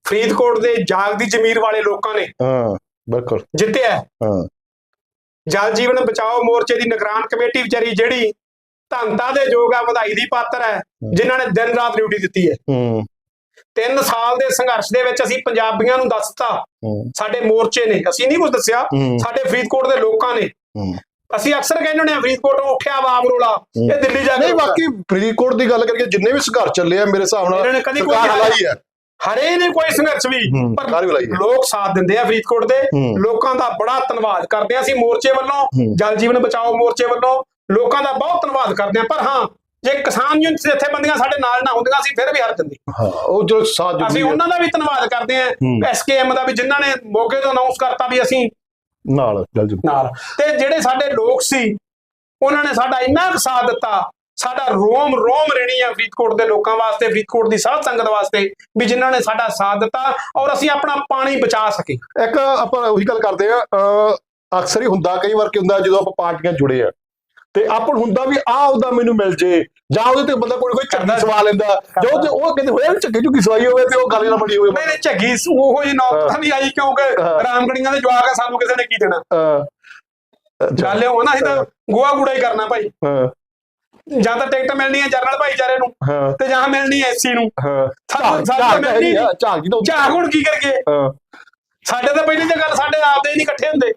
ਫਰੀਦਕੋਟ ਦੇ ਜਾਗਦੀ ਜ਼ਮੀਰ ਵਾਲੇ ਲੋਕਾਂ ਨੇ ਹਾਂ ਬਿਲਕੁਲ। ਜਿੱਤਿਆ ਹੈ। ਜਲ ਜੀਵਨ ਬਚਾਓ ਮੋਰਚੇ ਦੀ ਨਿਗਰਾਨ ਕਮੇਟੀ ਵਿਚਾਰੀ ਜਿਹੜੀ ਧੰਨਤਾ ਦੇ ਯੋਗ ਆ ਵਧਾਈ ਦੀ ਪਾਤਰ ਹੈ ਜਿਨ੍ਹਾਂ ਨੇ ਦਿਨ ਰਾਤ ਡਿਊਟੀ ਦਿੱਤੀ ਹੈ। ਹੂੰ। ਤਿੰਨ ਸਾਲ ਦੇ ਸੰਘਰਸ਼ ਦੇ ਵਿੱਚ ਅਸੀਂ ਪੰਜਾਬੀਆਂ ਨੂੰ ਦੱਸਤਾ ਸਾਡੇ ਮੋਰਚੇ ਨੇ ਅਸੀਂ ਨਹੀਂ ਕੁਝ ਦੱਸਿਆ। ਸਾਡੇ ਫਰੀਦਕੋਟ ਦੇ ਲੋਕਾਂ ਨੇ। ਅਸੀਂ ਅਕਸਰ ਕਹਿੰਦੇ ਹੁੰਦੇ ਆ ਫਰੀਦਕੋਟ ਤੋਂ ਉੱਠਿਆ ਆਵਾਮ ਰੋਲਾ ਇਹ ਦਿੱਲੀ ਜਾ ਕੇ ਨਹੀਂ ਬਾਕੀ ਫਰੀਦਕੋਟ ਦੀ ਗੱਲ ਕਰੀਏ ਜਿੰਨੇ ਵੀ ਸੰਘਰਸ਼ ਚੱਲੇ ਆ ਮੇਰੇ ਹਿਸਾਬ ਨਾਲ ਸਰਕਾਰ ਹਲਾਈ ਹੈ। ਹਰੇ ਨੇ ਕੋਈ ਸੰਘਰਸ਼ ਵੀ ਪਰ। ਲੋਕ ਸਾਥ ਦਿੰਦੇ ਆ ਫਰੀਦਕੋਟ ਦੇ। ਲੋਕਾਂ ਦਾ ਬੜਾ ਧੰਨਵਾਦ ਕਰਦੇ ਆ ਅਸੀਂ ਮੋਰਚੇ ਵੱਲੋਂ। ਜਲ ਜੀਵਨ ਬਚਾਓ ਮੋਰਚੇ ਵੱਲੋਂ। ਲੋਕਾਂ ਦਾ ਬਹੁਤ ਧੰਨਵਾਦ ਕਰਦੇ ਆ ਪਰ ਹਾਂ ਜੇ ਕਿਸਾਨ ਯੂਨਿਟ ਜਥੇਬੰਦੀਆਂ ਸਾਡੇ ਨਾਲ ਨਾ ਹੁੰਦੀਆਂ ਅਸੀਂ ਫਿਰ ਵੀ ਹਾਰ ਜਾਂਦੇ ਹਾਂ ਉਹ ਜੋ ਸਾਥ ਅਸੀਂ ਉਹਨਾਂ ਦਾ ਵੀ ਧੰਨਵਾਦ ਕਰਦੇ ਆ। ਐਸਕੇਐਮ ਦਾ ਵੀ ਜਿਨ੍ਹਾਂ ਨੇ ਮੋਗੇ ਤੋਂ ਅਨਾਉਂਸ ਕਰਤਾ ਵੀ ਅਸੀਂ ਨਾਲ ਜਲ ਜੀਰੋ ਨਾਲ। ਤੇ ਜਿਹੜੇ ਸਾਡੇ ਲੋਕ ਸੀ ਉਹਨਾਂ ਨੇ ਸਾਡਾ ਇੰਨਾ ਕੁ ਸਾਥ ਦਿੱਤਾ ਸਾਡਾ ਰੋਮ ਰੋਮ ਰਣੀ ਆ ਫਰੀਦਕੋਟ ਦੇ ਲੋਕਾਂ ਵਾਸਤੇ ਫਰੀਦਕੋਟ ਦੀ ਸਾਧ ਸੰਗਤ ਵਾਸਤੇ ਵੀ ਜਿਨ੍ਹਾਂ ਨੇ ਸਾਡਾ ਸਾਥ ਦਿੱਤਾ ਔਰ ਅਸੀਂ ਆਪਣਾ ਪਾਣੀ ਬਚਾ ਸਕੇ। ਇੱਕ ਆਪਾਂ ਉਹੀ ਗੱਲ ਕਰਦੇ ਆ ਅਕਸਰ ਹੀ ਹੁੰਦਾ ਕਈ ਵਾਰ ਕੀ ਹੁੰਦਾ ਜਦੋਂ ਆਪਾਂ ਪਾਰਟੀਆਂ ਜੁੜੇ ਆ ਤੇ ਆਪਾਂ ਨੂੰ ਹੁੰਦਾ ਵੀ ਆਹ ਉਹਦਾ ਮੈਨੂੰ ਮਿਲ ਜੇ ਜਾਂ ਉਹਦੇ ਤੇ ਬੰਦਾ ਕੋਈ ਕੋਈ ਝੱਗੀ ਸਵਾ ਲੈਂਦਾ। ਜੋ ਤੇ ਉਹ ਕਹਿੰਦੇ ਹੋਇਆ ਝੱਗੀ ਝੁੱਗੀ ਸਵਾਈ ਹੋਵੇ ਤੇ ਉਹ ਗੱਲ ਨਾ ਬਣੀ ਹੋਵੇ। ਨਹੀਂ ਨਹੀਂ ਝੱਗੀ ਉਹੋ ਜੀ ਨੌਬਤ ਨਹੀਂ ਆਈ ਕਿਉਂਕਿ। ਰਾਮਗੜੀਆਂ ਦੇ ਜਵਾਕ ਆ ਸਾਨੂੰ ਕਿਸੇ ਨੇ ਕੀ ਦੇਣਾ? ਗੱਲ ਇਹ ਹੋਣਾ ਅਸੀਂ ਤਾਂ ਗੋਆ ਗੂੜਾ ਹੀ ਕਰਨਾ ਭਾਈ। ਹਾਂ। ਜਾਂ ਤਾਂ ਟਿਕਟ ਮਿਲਣੀ ਹੈ ਜਰਨਲ ਭਾਈਚਾਰੇ ਨੂੰ ਤੇ ਜਾਂ ਮਿਲਣੀ ਹੈ ਐਸਸੀ ਨੂੰ। ਹਾਂ। ਝਾਕ ਮਿਲਣੀ ਆ, ਝਾਕ ਤਾਂ ਹੁਣ ਕੀ ਕਰਗੇ ਹਾਂ। ਸਾਡੇ ਤਾਂ ਪਹਿਲੀ ਤੇ ਗੱਲ ਸਾਡੇ ਆਪਦੇ ਹੀ ਨਹੀਂ ਇਕੱਠੇ ਹੁੰਦੇ।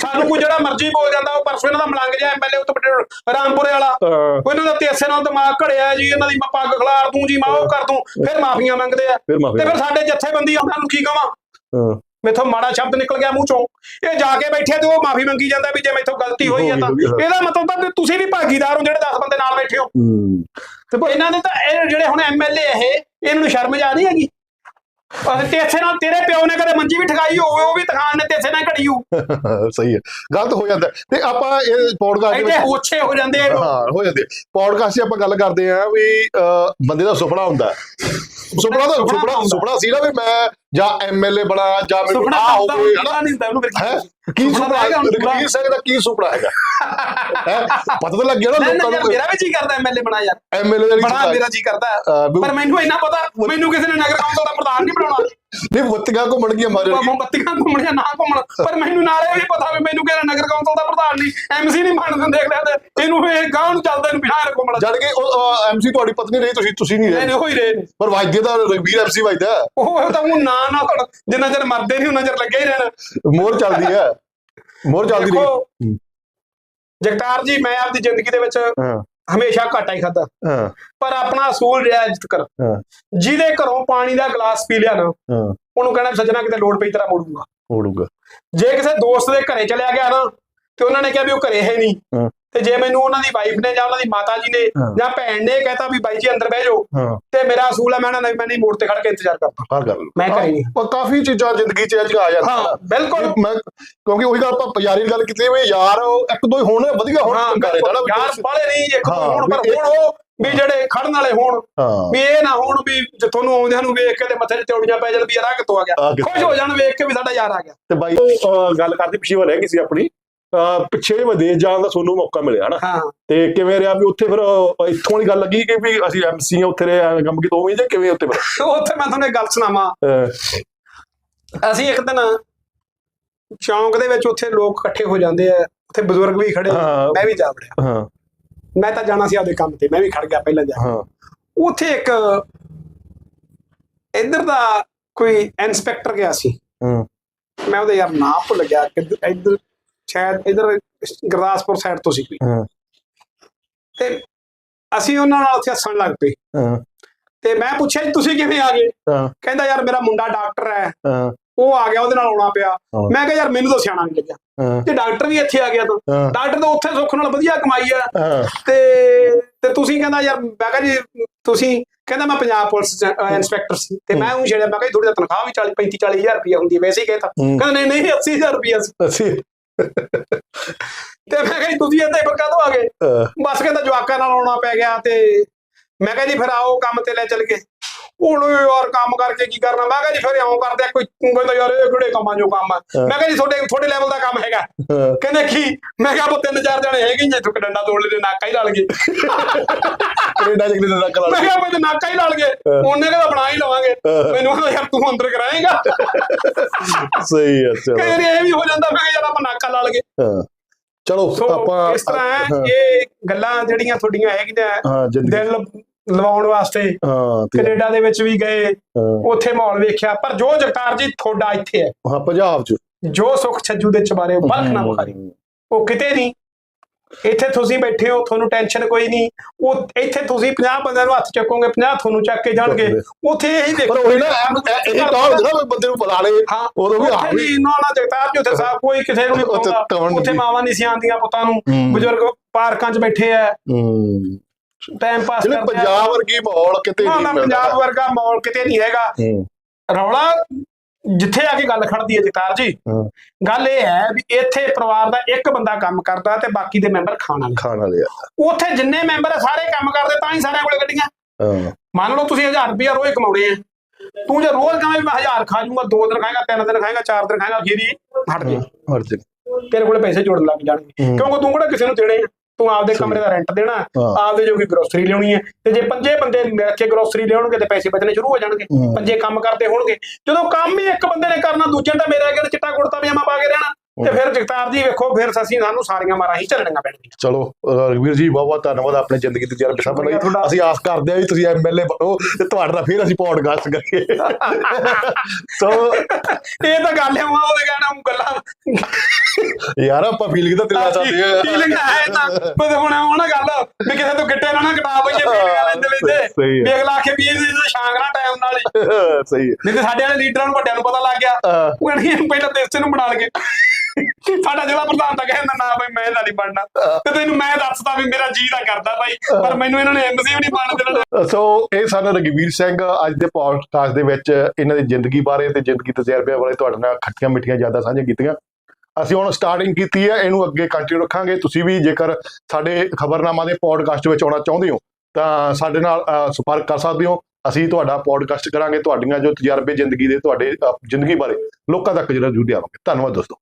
ਸਾਨੂੰ ਕੋਈ ਜਿਹੜਾ ਮਰਜ਼ੀ ਬੋਲ ਜਾਂਦਾ ਉਹ ਪਰਸੋਂ ਇਹਨਾਂ ਦਾ ਮਲੰਗ ਜਿਹਾ ਐਮਐਲਏ ਉੱਤੇ ਰਾਮਪੁਰੇ ਵਾਲਾ। ਉਹ ਇਹਨਾਂ ਦਾ ਤੇਸੇ ਨਾਲ ਦਿਮਾਗ ਘੜਿਆ ਜੀ ਇਹਨਾਂ ਦੀ ਪੱਗ ਖਿਲਾਰ ਦੂੰ ਜੀ ਮੈਂ ਉਹ ਕਰ ਦੂੰ ਫਿਰ ਮਾਫੀਆਂ ਮੰਗਦੇ ਆ। ਤੇ ਫਿਰ ਸਾਡੇ ਜੱਥੇਬੰਦੀ ਉਹਨਾਂ ਨੂੰ ਕੀ ਕਵਾਂ ਮੈਥੋਂ ਮਾੜਾ ਸ਼ਬਦ ਨਿਕਲ ਗਿਆ ਮੂੰਹ ਚੋਂ। ਇਹ ਜਾ ਕੇ ਬੈਠੇ ਤੇ ਉਹ ਮਾਫੀ ਮੰਗੀ ਜਾਂਦਾ ਵੀ ਜੇ ਮੈਥੋਂ ਗਲਤੀ ਹੋਈ ਹੈ ਤਾਂ। ਇਹਦਾ ਮਤਲਬ ਤਾਂ ਤੁਸੀਂ ਵੀ ਭਾਗੀਦਾਰ ਹੋ ਜਿਹੜੇ 10 ਬੰਦੇ ਨਾਲ ਬੈਠੇ ਹੋ। ਤੇ ਇਹਨਾਂ ਦੇ ਤਾਂ ਇਹ ਜਿਹੜੇ ਹੁਣ ਐਮਐਲਏ ਇਹ ਇਹਨਾਂ ਨੂੰ ਸ਼ਰਮ ਜਾ ਨਹੀਂ ਹੈਗੀ? ਅਹ ਤੇਸੇ ਨਾਲ ਤੇਰੇ ਪਿਓ ਨੇ ਕਦੇ ਮੰਜੀ ਵੀ ਠਗਾਈ ਹੋਵੇ ਉਹ ਵੀ ਤਖਾਨ ਨੇ ਤੇਸੇ ਨਾਲ ਘੜੀ ਹੋ ਸਹੀ ਹੈ ਗਲਤ ਹੋ ਜਾਂਦਾ ਤੇ ਆਪਾਂ ਇਹ ਪੋਡਕਾਸਟ ਦੇ ਵਿੱਚ ਹੋਛੇ ਹੋ ਜਾਂਦੇ ਆ। ਹਾਂ ਹੋ ਜਾਂਦੇ ਪੋਡਕਾਸਟ 'ਚ ਆਪਾਂ ਗੱਲ ਕਰਦੇ ਆ ਵੀ ਅਹ, ਬੰਦੇ ਦਾ ਸੁਪਨਾ ਹੁੰਦਾ ਹੈ। ਸੁਪਨਾ ਤਾਂ ਸੁਪਨਾ। ਸੁਪਨਾ ਸੀ ਨਾ ਵੀ ਮੈਂ ਜਾਂ ਐਮਐਲਏ ਬਣਾ ਜਾਂ ਮੈਨੂੰ ਆ ਹੋਵੇ ਹਨਾ? ਨਹੀਂ ਹੁੰਦਾ ਉਹਨੂੰ ਫਿਰ ਕੀ ਕੀ ਸੁਪਨਾ ਹੈਗਾ? ਰਣਵੀਰ ਸਿੰਘ ਦਾ ਕੀ ਸੁਪਨਾ ਹੈਗਾ? ਪਤਾ ਤਾਂ ਲੱਗ ਗਿਆ ਨਾ ਲੋਕਾਂ ਨੂੰ ਮੇਰਾ ਵੀ ਜੀ ਕਰਦਾ ਐਮਐਲਏ ਬਣਾ ਯਾਰ। ਐਮਐਲਏ ਦਾ ਨਹੀਂ ਮੇਰਾ ਜੀ ਕਰਦਾ। ਪਰ ਮੈਨੂੰ ਇੰਨਾ ਪਤਾ ਮੈਨੂੰ ਕਿਸੇ ਨੇ ਨਗਰ ਕੌਂਸਲ ਦਾ ਪ੍ਰਧਾਨ ਨਹੀਂ ਬਣਾਉਣਾ। ਨਹੀਂ ਬੱਤੀਆਂ ਘੁੰਮਣ ਗਿਆ ਮਾਰੇ ਮੋਮਬੱਤੀਆਂ ਘੁੰਮਣ ਜਾਂ ਨਾ ਘੁੰਮਣ ਪਰ ਮੈਨੂੰ ਨਾਲੇ ਵੀ ਪਤਾ ਵੀ ਮੈਨੂੰ ਨੇ ਨਗਰ ਕੌਂਸਲ ਦਾ ਪ੍ਰਧਾਨ ਨਹੀਂ ਐਮਸੀ ਨਹੀਂ ਬਣਨ ਦੇਖ ਲਿਆ ਤੇ ਇਹਨੂੰ ਇਹ ਗਾਉਂ ਨੂੰ ਚੱਲਦਾ ਇਹਨੂੰ ਬਿਹਾਰ ਘੁੰਮਣ। ਜਦ ਕਿ ਉਹ ਐਮਸੀ ਤੁਹਾਡੀ ਪਤਨੀ ਰਹੀ ਤੁਸੀਂ ਤੁਸੀਂ ਨਹੀਂ ਰਹੇ। ਨਹੀਂ ਹੋਈ ਰਹੇ। ਨੇ ਪਰ ਵਾਜਦੇ ਦਾ ਰਣਵੀਰ ਐਮਸੀ ਵਾਜਦਾ। ਉਹ ਤਾਂ ਉਹ ਨਾ ਨਾ ਜਿੰਨਾ ਚਿਰ ਮਰਦੇ ਨਹੀਂ ਉਹਨਾਂ ਚਿਰ ਲੱਗੇ ਹੀ ਰਹਿਣਾ। ਮੋਰ ਚੱਲਦੀ ਹੈ। ਮੋਰ ਚੱਲਦੀ ਰਹੀ। ਹੂੰ। ਜਗਤਾਰ ਜੀ ਮੈਂ ਆਪਦੀ ਜ਼ਿੰਦਗੀ ਦੇ ਵਿੱਚ ਹਾਂ। ਹਮੇਸ਼ਾ ਘਾਟਾ ਹੀ ਖਾਦਾ ਹਾਂ। ਪਰ ਆਪਣਾ ਅਸੂਲ ਰਿਹਾ ਇੱਜ਼ਤ ਕਰ ਹਾਂ। ਜਿਹਦੇ ਘਰੋਂ ਪਾਣੀ ਦਾ ਗਲਾਸ ਪੀ ਲਿਆ ਨਾ ਹਾਂ। ਉਹਨੂੰ ਕਹਿਣਾ ਸੱਜਣਾ ਕਿਤੇ ਲੋੜ ਪਈ ਤੇਰਾ ਮੋੜੂਗਾ। ਉੜੂਗਾ ਜੇ ਕਿਸੇ ਦੋਸਤ ਦੇ ਘਰੇ ਚਲਿਆ ਗਿਆ ਨਾ ਤੇ ਉਹਨਾਂ ਨੇ ਕਿਹਾ ਵੀ ਉਹ ਘਰੇ ਹੈ ਨਹੀਂ। ਤੇ ਜੇ ਮੈਨੂੰ ਉਹਨਾਂ ਦੀ ਵਾਈਫ ਨੇ ਜਾਂ ਉਹਨਾਂ ਦੀ ਮਾਤਾ ਜੀ ਨੇ। ਜਾਂ ਭੈਣ ਨੇ ਕਹਿਤਾ ਵੀ ਬਾਈ ਜੀ ਅੰਦਰ ਬਹਿ ਜਾਓ ਤੇ ਮੇਰਾ ਅਸੂਲ ਹੈ ਮੈਂ ਨਾ ਮੈਂ ਨਹੀਂ ਮੋੜ ਤੇ ਖੜ ਕੇ ਇੰਤਜ਼ਾਰ ਕਰਦਾ। ਹਰ ਗੱਲ। ਮੈਂ ਨਹੀਂ। ਪਰ ਕਾਫੀ ਚੀਜ਼ਾਂ ਜ਼ਿੰਦਗੀ 'ਚ ਅੱਜ ਆ ਜਾਂਦੀਆਂ। ਹਾਂ ਬਿਲਕੁਲ। ਮੈਂ ਕਿਉਂਕਿ ਉਹੀ ਗੱਲ ਆਪਾਂ ਪੁਜਾਰੀ ਦੀ ਗੱਲ ਕੀਤੀ ਵੀ ਯਾਰ ਉਹ ਇੱਕ ਦੋ ਹੀ ਹੋਣ ਵਧੀਆ ਹੋਣ। ਰਹਿੰਦਾ ਨਾ ਯਾਰ ਬਾਲੇ ਨਹੀਂ ਇੱਕ ਦੋ ਹੋਣ ਪਰ ਹੁਣ ਉਹ ਵੀ ਜਿਹੜੇ ਖੜਨ ਵਾਲੇ ਹੋਣ ਵੀ ਇਹ ਨਾ ਹੋਣ ਵੀ ਜੇ ਤੁਹਾਨੂੰ ਆਉਂਦਿਆਂ ਨੂੰ ਵੇਖ ਕੇ ਤੇ ਮੱਥੇ 'ਤੇ ਤਿਉੜੀਆਂ ਪੈ ਜਾਣ ਵੀ ਯਾਰ ਆ ਕਿੱਥੋਂ ਆ ਗਿਆ। ਖੁਸ਼ ਹੋ ਜਾਣ ਵੇਖ ਕੇ ਵੀ ਸਾਡਾ ਯਾਰ ਆ ਗਿਆ। ਤੇ ਬਾਈ ਉਹ ਗੱਲ ਕਰਦੀ ਪਿਛੇ ਵੱਲ ਹੈਗੀ ਸੀ ਆਪਣੀ। ਪਿੱਛੇ ਵਿਦੇਸ਼ ਜਾਣ ਦਾ ਤੁਹਾਨੂੰ ਮੌਕਾ ਮਿਲਿਆ ਹਨਾ? ਤੇ ਕਿਵੇਂ ਰਿਹਾ ਵੀ ਉੱਥੇ ਫਿਰ ਇੱਥੋਂ ਵਾਲੀ ਗੱਲ ਲੱਗੀ ਕਿ ਵੀ ਅਸੀਂ ਐਮਸੀ ਆ ਉੱਥੇ ਰਹੇ ਕੰਮ ਕੀਤਾ ਉਵੇਂ ਜਾਂ ਕਿਵੇਂ ਉੱਥੇ ਫਿਰ? ਉੱਥੇ ਮੈਂ ਤੁਹਾਨੂੰ ਇੱਕ ਗੱਲ ਸੁਣਾਵਾਂ। ਅਸੀਂ ਇੱਕ ਦਿਨ ਚੌਂਕ ਦੇ ਵਿੱਚ ਉੱਥੇ ਲੋਕ ਇਕੱਠੇ ਹੋ ਜਾਂਦੇ ਆ ਉੱਥੇ ਬਜ਼ੁਰਗ ਵੀ ਖੜੇ। ਮੈਂ ਵੀ ਜਾ ਵੜਿਆ। ਹਾਂ। ਮੈਂ ਤਾਂ ਜਾਣਾ ਸੀ ਆਪਦੇ ਕੰਮ ਤੇ ਮੈਂ ਵੀ ਖੜ ਗਿਆ ਪਹਿਲਾਂ ਜਾ ਹਾਂ। ਉੱਥੇ ਇੱਕ ਇੱਧਰ ਦਾ ਕੋਈ ਇਨਸਪੈਕਟਰ ਗਿਆ ਸੀ। ਹਾਂ। ਮੈਂ ਉਹਦਾ ਯਾਰ ਨਾਮ ਭੁੱਲ ਗਿਆ ਕਿ ਇੱਧਰ ਸ਼ਾਇਦ ਇੱਧਰ ਗੁਰਦਾਸਪੁਰ ਸਾਈਡ ਤੋਂ ਸੀ ਕੋਈ। ਹਾਂ। ਤੇ ਅਸੀਂ ਉਹਨਾਂ ਨਾਲ ਉੱਥੇ ਹੱਸਣ ਲੱਗ ਪਏ। ਹਾਂ। ਤੇ ਮੈਂ ਪੁੱਛਿਆ ਜੀ ਤੁਸੀਂ ਕਿਵੇਂ ਆ ਗਏ? ਹਾਂ। ਕਹਿੰਦਾ ਯਾਰ ਮੇਰਾ ਮੁੰਡਾ ਡਾਕਟਰ ਹੈ। ਹਾਂ। ਉਹ ਆ ਗਿਆ ਉਹਦੇ ਨਾਲ ਆਉਣਾ ਪਿਆ। ਮੈਂ ਕਿਹਾ ਯਾਰ ਮੈਨੂੰ ਤਾਂ ਸਿਆਣਾ ਨਹੀਂ ਲੱਗਿਆ। ਤੇ ਡਾਕਟਰ ਵੀ ਇੱਥੇ ਆ ਗਿਆ ਤਾਂ। ਡਾਕਟਰ ਤਾਂ ਉੱਥੇ ਸੁੱਖ ਨਾਲ ਵਧੀਆ ਕਮਾਈ ਆ ਤੇ ਤੇ ਤੁਸੀਂ ਕਹਿੰਦਾ ਯਾਰ ਮੈਂ ਕਿਹਾ ਜੀ ਤੁਸੀਂ ਕਹਿੰਦਾ ਮੈਂ ਪੰਜਾਬ ਪੁਲਿਸ ਇੰਸਪੈਕਟਰ ਸੀ। ਤੇ ਮੈਂ ਉਹ ਛੇੜਿਆ। ਮੈਂ ਕਿਹਾ ਥੋੜੀ ਜਿਹੀ ਤਨਖਾਹ ਵੀ 40 35 40000 ਰੁਪਏ ਹੁੰਦੀ ਵੈਸੇ ਹੀ ਕਹਿਤਾ। ਹੂੰ। ਕਹਿੰਦਾ ਨਹੀਂ ਨਹੀਂ 80000 ਰੁਪਏ ਸੀ। ਤੇ ਮੈਂ ਕਿਹਾ ਜੀ ਤੁਸੀਂ ਇੱਥੇ ਪਰ ਕਾਹਤੋਂ ਆ ਗਏ? ਬਸ ਕਹਿੰਦਾ ਜਵਾਕਾਂ ਨਾਲ ਆਉਣਾ ਪੈ ਗਿਆ ਤੇ ਮੈਂ ਕਿਹਾ ਜੀ ਫਿਰ ਆਓ ਕੰਮ ਤੇ ਲੈ ਚੱਲ ਗਏ ਹੁਣ ਯਾਰ ਕੰਮ ਕਰਕੇ ਕੀ ਕਰਨਾ? ਮੈਂ ਕਿਹਾ ਜੀ ਫਿਰ ਇਉਂ ਕਰਦੇ ਕੋਈ ਕਹਿੰਦਾ ਯਾਰ ਇਹ ਕਿਹੜੇ ਕੰਮਾਂ ਜੋ ਕੰਮ ਆ। ਮੈਂ ਕਿਹਾ ਜੀ ਤੁਹਾਡੇ ਤੁਹਾਡੇ ਲੈਵਲ ਦਾ ਕੰਮ ਹੈਗਾ। ਕਹਿੰਦੇ ਕੀ? ਮੈਂ ਕਿਹਾ ਉਹ ਤਿੰਨ ਚਾਰ ਜਣੇ ਹੈਗੇ ਜੇ ਤੂੰ ਡੰਡਾ ਤੋੜ ਲੈ ਨਾਕਾ ਹੀ ਲੜ ਗਏ। ਕੈਨੇਡਾ ਕਿਤੇ ਦਾ ਮੈਂ ਕਲਾ ਕਿਹਾ ਮੈਂ ਤੇ ਨਾਕਾ ਹੀ ਲੜ ਗਏ। ਉਹਨੇ ਕਹਿੰਦਾ ਬਣਾ ਹੀ ਲਵਾਂਗੇ। ਮੈਨੂੰ ਕਹਿੰਦਾ ਯਾਰ ਤੂੰ ਅੰਦਰ ਕਰਾਏਗਾ? ਸਹੀ ਹੈ ਚਲੋ। ਵਾਰੀ ਇਹ ਵੀ ਹੋ ਜਾਂਦਾ। ਮੈਂ ਕਿਹਾ ਯਾਰ ਆਪਾਂ ਨਾਕਾ ਲੜ ਗਏ। ਹਾਂ। ਚਲੋ ਆਪਾਂ ਇਸ ਤਰ੍ਹਾਂ ਇਹ ਗੱਲਾਂ ਜਿਹੜੀਆਂ ਤੁਹਾਡੀਆਂ ਹੈਗੀਆਂ ਦਿਲ ਲਵਾਉਣ ਵਾਸਤੇ ਹਾਂ ਤੇ ਕੈਨੇਡਾ ਦੇ ਵਿੱਚ ਵੀ ਗਏ ਹਾਂ, ਉੱਥੇ ਮਾਹੌਲ ਵੇਖਿਆ ਪਰ ਜੋ ਜਗਤਾਰ ਜੀ ਤੁਹਾਡਾ ਇੱਥੇ ਹੈ ਹਾਂ ਪੰਜਾਬ ਚ। ਜੋ ਸੁਖ ਛੱਜੂ ਦੇ ਚਬਾਰੇ ਉਹ ਬਲਖ ਨਾ ਬੁਖਾਰੀ ਉਹ ਕਿਤੇ ਨਹੀਂ। ਇੱਥੇ ਤੁਸੀਂ ਬੈਠੇ ਹੋ ਤੁਹਾਨੂੰ ਟੈਨਸ਼ਨ ਕੋਈ ਨਹੀਂ। ਉਹ ਇੱਥੇ ਤੁਸੀਂ 50 ਬੰਦਿਆਂ ਨੂੰ ਹੱਥ ਚੱਕੋਗੇ 50 ਤੁਹਾਨੂੰ ਚੱਕ ਕੇ ਜਾਣਗੇ। ਉੱਥੇ ਇਹੀ ਦੇਖੋ। ਪਰ ਉਹੀ ਨਾ ਇਹ- ਇਹ ਕੌਣ ਹੁੰਦਾ ਨਾ ਬੰਦੇ ਨੂੰ ਬੁਲਾ ਲੇ। ਹਾਂ ਉਦੋਂ ਵੀ ਉੱਥੇ ਹਾਂ ਵੀ ਨਾ ਨਾ ਜਗਤਾਰ ਜੀ ਉੱਥੇ ਸਾਹਿਬ ਕੋਈ ਕਿਸੇ ਨੂੰ ਨਹੀਂ ਉੱਥੇ ਪਾਉਂਦਾ ਤਵਣ ਉੱਥੇ। ਮਾਵਾਂ ਨਹੀਂ ਸੀ ਆਉਂਦੀਆਂ ਪੁੱਤਾਂ ਨੂੰ। ਹੂੰ। ਬਜ਼ੁਰਗ ਪਾਰਕਾਂ 'ਚ ਬੈਠੇ ਆ। ਹੂੰ। ਟਾਈਮ ਪਾਸ ਕਰਦੇ ਆ। ਪੰਜਾਬ ਵਰਗੀ ਮਾਹੌਲ ਕਿਤੇ ਨਹੀਂ ਮਿਲਦਾ। ਪੰਜਾਬ ਵਰਗਾ ਮਾਹੌਲ ਕਿਤੇ ਨਹੀਂ ਹੈਗਾ। ਹੂੰ। ਰੌਲਾ ਜਿੱਥੇ ਆ ਕੇ ਗੱਲ ਖੜਦੀ ਹੈ ਜਗਤਾਰ ਜੀ। ਹਾਂ। ਗੱਲ ਇਹ ਹੈ ਵੀ ਇੱਥੇ ਪਰਿਵਾਰ ਦਾ ਇੱਕ ਬੰਦਾ ਕੰਮ ਕਰਦਾ ਤੇ ਬਾਕੀ ਦੇ ਮੈਂਬਰ ਖਾਣ ਵਾਲੇ। ਖਾਣ ਵਾਲੇ ਆ। ਉੱਥੇ ਜਿੰਨੇ ਮੈਂਬਰ ਆ ਸਾਰੇ ਕੰਮ ਕਰਦੇ ਤਾਂ ਹੀ ਸਾਰਿਆਂ ਕੋਲੇ ਗੱਡੀਆਂ। ਹਾਂ। ਮੰਨ ਲਓ ਤੁਸੀਂ 1000 ਰੁਪਇਆ ਰੋਜ਼ ਕਮਾਉਣੇ ਆ। ਤੂੰ ਜੇ ਰੋਜ਼ ਕਮਾਵੇਂ ਮੈਂ 1000 ਖਾ ਜੂੰਗਾ ਦੋ ਦਿਨ ਖਾਏਗਾ ਤਿੰਨ ਦਿਨ ਖਾਏਗਾ ਚਾਰ ਦਿਨ ਖਾਏਗਾ ਖੀਰੀ ਹਟ ਜੇ। ਹਰ ਜੀ। ਤੇਰੇ ਕੋਲੇ ਪੈਸੇ ਜੁੜਨ ਲੱਗ ਜਾਣਗੇ। ਹੂੰ। ਕਿਉਂਕਿ ਤੂੰ ਕਿਹੜਾ ਕਿਸੇ ਨੂੰ ਦੇਣੇ ਆ? ਤੂੰ ਆਪਦੇ। ਕਮਰੇ ਦਾ ਰੈਂਟ ਦੇਣਾ। ਆਪਦੇ ਜੋਗੀ ਗਰੋਸਰੀ ਲਿਆਉਣੀ ਹੈ ਤੇ ਜੇ ਪੰਜੇ ਬੰਦੇ ਮਿਲ ਕੇ ਗਰੋਸਰੀ ਲਿਆਉਣਗੇ ਤੇ ਪੈਸੇ ਬਚਣੇ ਸ਼ੁਰੂ ਹੋ ਜਾਣਗੇ। ਪੰਜੇ ਕੰਮ ਕਰਦੇ ਹੋਣਗੇ ਜਦੋਂ ਕੰਮ ਹੀ ਇੱਕ ਬੰਦੇ ਨੇ ਕਰਨਾ ਦੂਜੇ ਤਾਂ ਮੇਰੇ ਅੱਗੇ ਚਿੱਟਾ ਕੁੜਤਾ ਪਜਾਮਾ ਪਾ ਕੇ ਰਹਿਣਾ ਤੇ ਫਿਰ ਜਗਤਾਰ ਜੀ ਵੇਖੋ ਫਿਰ ਅਸੀਂ ਸਾਨੂੰ ਸਾਰੀਆਂ ਮਾਰਾਂ ਹੀ ਚੱਲਣੀਆਂ ਪੈਣਗੀਆਂ। ਚਲੋ ਅਹ ਰਘਵੀਰ ਜੀ ਬਹੁਤ ਬਹੁਤ ਧੰਨਵਾਦ ਆਪਣੇ ਜ਼ਿੰਦਗੀ ਦੇ ਤਜਰਬੇ ਸਾਂਭਣ ਲਈ। ਅਸੀਂ ਆਸ ਕਰਦੇ ਹਾਂ ਵੀ ਤੁਸੀਂ ਐਮਐਲਏ ਬਣੋ ਤੇ ਤੁਹਾਡੇ ਨਾਲ ਫਿਰ ਅਸੀਂ ਪੌਡਕਾਸਟ ਕਰੀਏ। ਸੋ ਇਹ ਤਾਂ ਗੱਲ ਹੈ ਉਹ ਉਹਦੇ ਕਹਿਣਾ ਉਹ ਗੱਲਾਂ। ਯਾਰ ਆਪਾਂ ਫੀਲ ਕਿਦਾਂ ਦਿਲਾ ਸਕਦੇ ਆ ਫੀਲਿੰਗ ਹੈ। ਤਾਂ ਪਰ ਹੁਣ ਉਹ ਨਾ ਗੱਲ ਵੀ ਕਿਸੇ ਤੋਂ ਗਿੱਟੇ ਨਾ ਨਾ ਕਟਾ ਬਈਏ ਫੀਲਿੰਗਾਂ ਲੈਂਦੇ। ਲੈਂਦੇ। ਵੀ ਅਗਲਾ ਆਖੇ ਵੀ ਇਹ ਸ਼ਾਂਗ ਨਾ ਟਾਈਮ ਨਾਲ ਹੀ। ਸਹੀ ਹੈ। ਨਹੀਂ ਤੇ ਸਾਡੇ ਵਾਲੇ ਲੀਡਰਾਂ ਨੂੰ ਵੱਡਿਆਂ ਨੂੰ ਪਤਾ ਲੱਗ ਗਿਆ। ਉਹ ਕਹਿੰਦੇ ਪਹਿਲਾਂ ਦੇਸ਼ ਨੂੰ ਬਣਾ ਲਗੇ ਸਾਡਾ ਜ਼ਿਲ੍ਹਾ ਪ੍ਰਧਾਨ ਤਾਂ ਕਹਿੰਦਾ ਨਾ ਬਈ ਮੈਂ ਤਾਂ ਨਹੀਂ ਬਣਨਾ। ਤੇ ਤੈਨੂੰ ਮੈਂ ਦੱਸਦਾ ਵੀ ਮੇਰਾ ਜੀ ਤਾਂ ਕਰਦਾ ਬਾਈ, ਪਰ ਮੈਨੂੰ ਇਹਨਾਂ ਨੇ ਐਮਸੀ ਵੀ ਨਹੀਂ ਬਣ ਦੇਣਾ। ਸੋ ਇਹ ਸਨ ਰਗਵੀਰ ਸਿੰਘ ਅੱਜ ਦੇ ਪੋਡਕਾਸਟ ਦੇ ਵਿੱਚ ਇਹਨਾਂ ਦੀ ਜ਼ਿੰਦਗੀ ਬਾਰੇ ਤੇ ਜ਼ਿੰਦਗੀ ਤਜਰਬਿਆਂ ਬਾਰੇ ਤੁਹਾਡੇ ਨਾਲ ਖੱਟੀਆਂ ਮਿੱਠੀਆਂ ਜ਼ਿਆਦਾ ਸਾਂਝੀਆਂ ਕੀਤੀਆਂ। ਅਸੀਂ ਹੁਣ ਸਟਾਰਟਿੰਗ ਕੀਤੀ ਹੈ, ਇਹਨੂੰ ਅੱਗੇ ਕੰਟੀਨਿਊ ਰੱਖਾਂਗੇ। ਤੁਸੀਂ ਵੀ ਜੇਕਰ ਸਾਡੇ ਖਬਰਨਾਮਾ ਦੇ ਪੋਡਕਾਸਟ ਵਿੱਚ ਆਉਣਾ ਚਾਹੁੰਦੇ ਹੋ, ਤਾਂ ਸਾਡੇ ਨਾਲ ਸੰਪਰਕ ਕਰ ਸਕਦੇ ਹੋ। ਅਸੀਂ ਤੁਹਾਡਾ ਪੋਡਕਾਸਟ ਕਰਾਂਗੇ, ਤੁਹਾਡੀਆਂ ਜੋ ਤਜਰਬੇ ਜ਼ਿੰਦਗੀ ਦੇ, ਤੁਹਾਡੇ ਜ਼ਿੰਦਗੀ ਬਾਰੇ ਲੋਕਾਂ ਤੱਕ ਜਿਹੜਾ ਜੁੜਿਆਵਾਂਗੇ ਧੰਨਵਾਦ ਦੋਸਤੋ।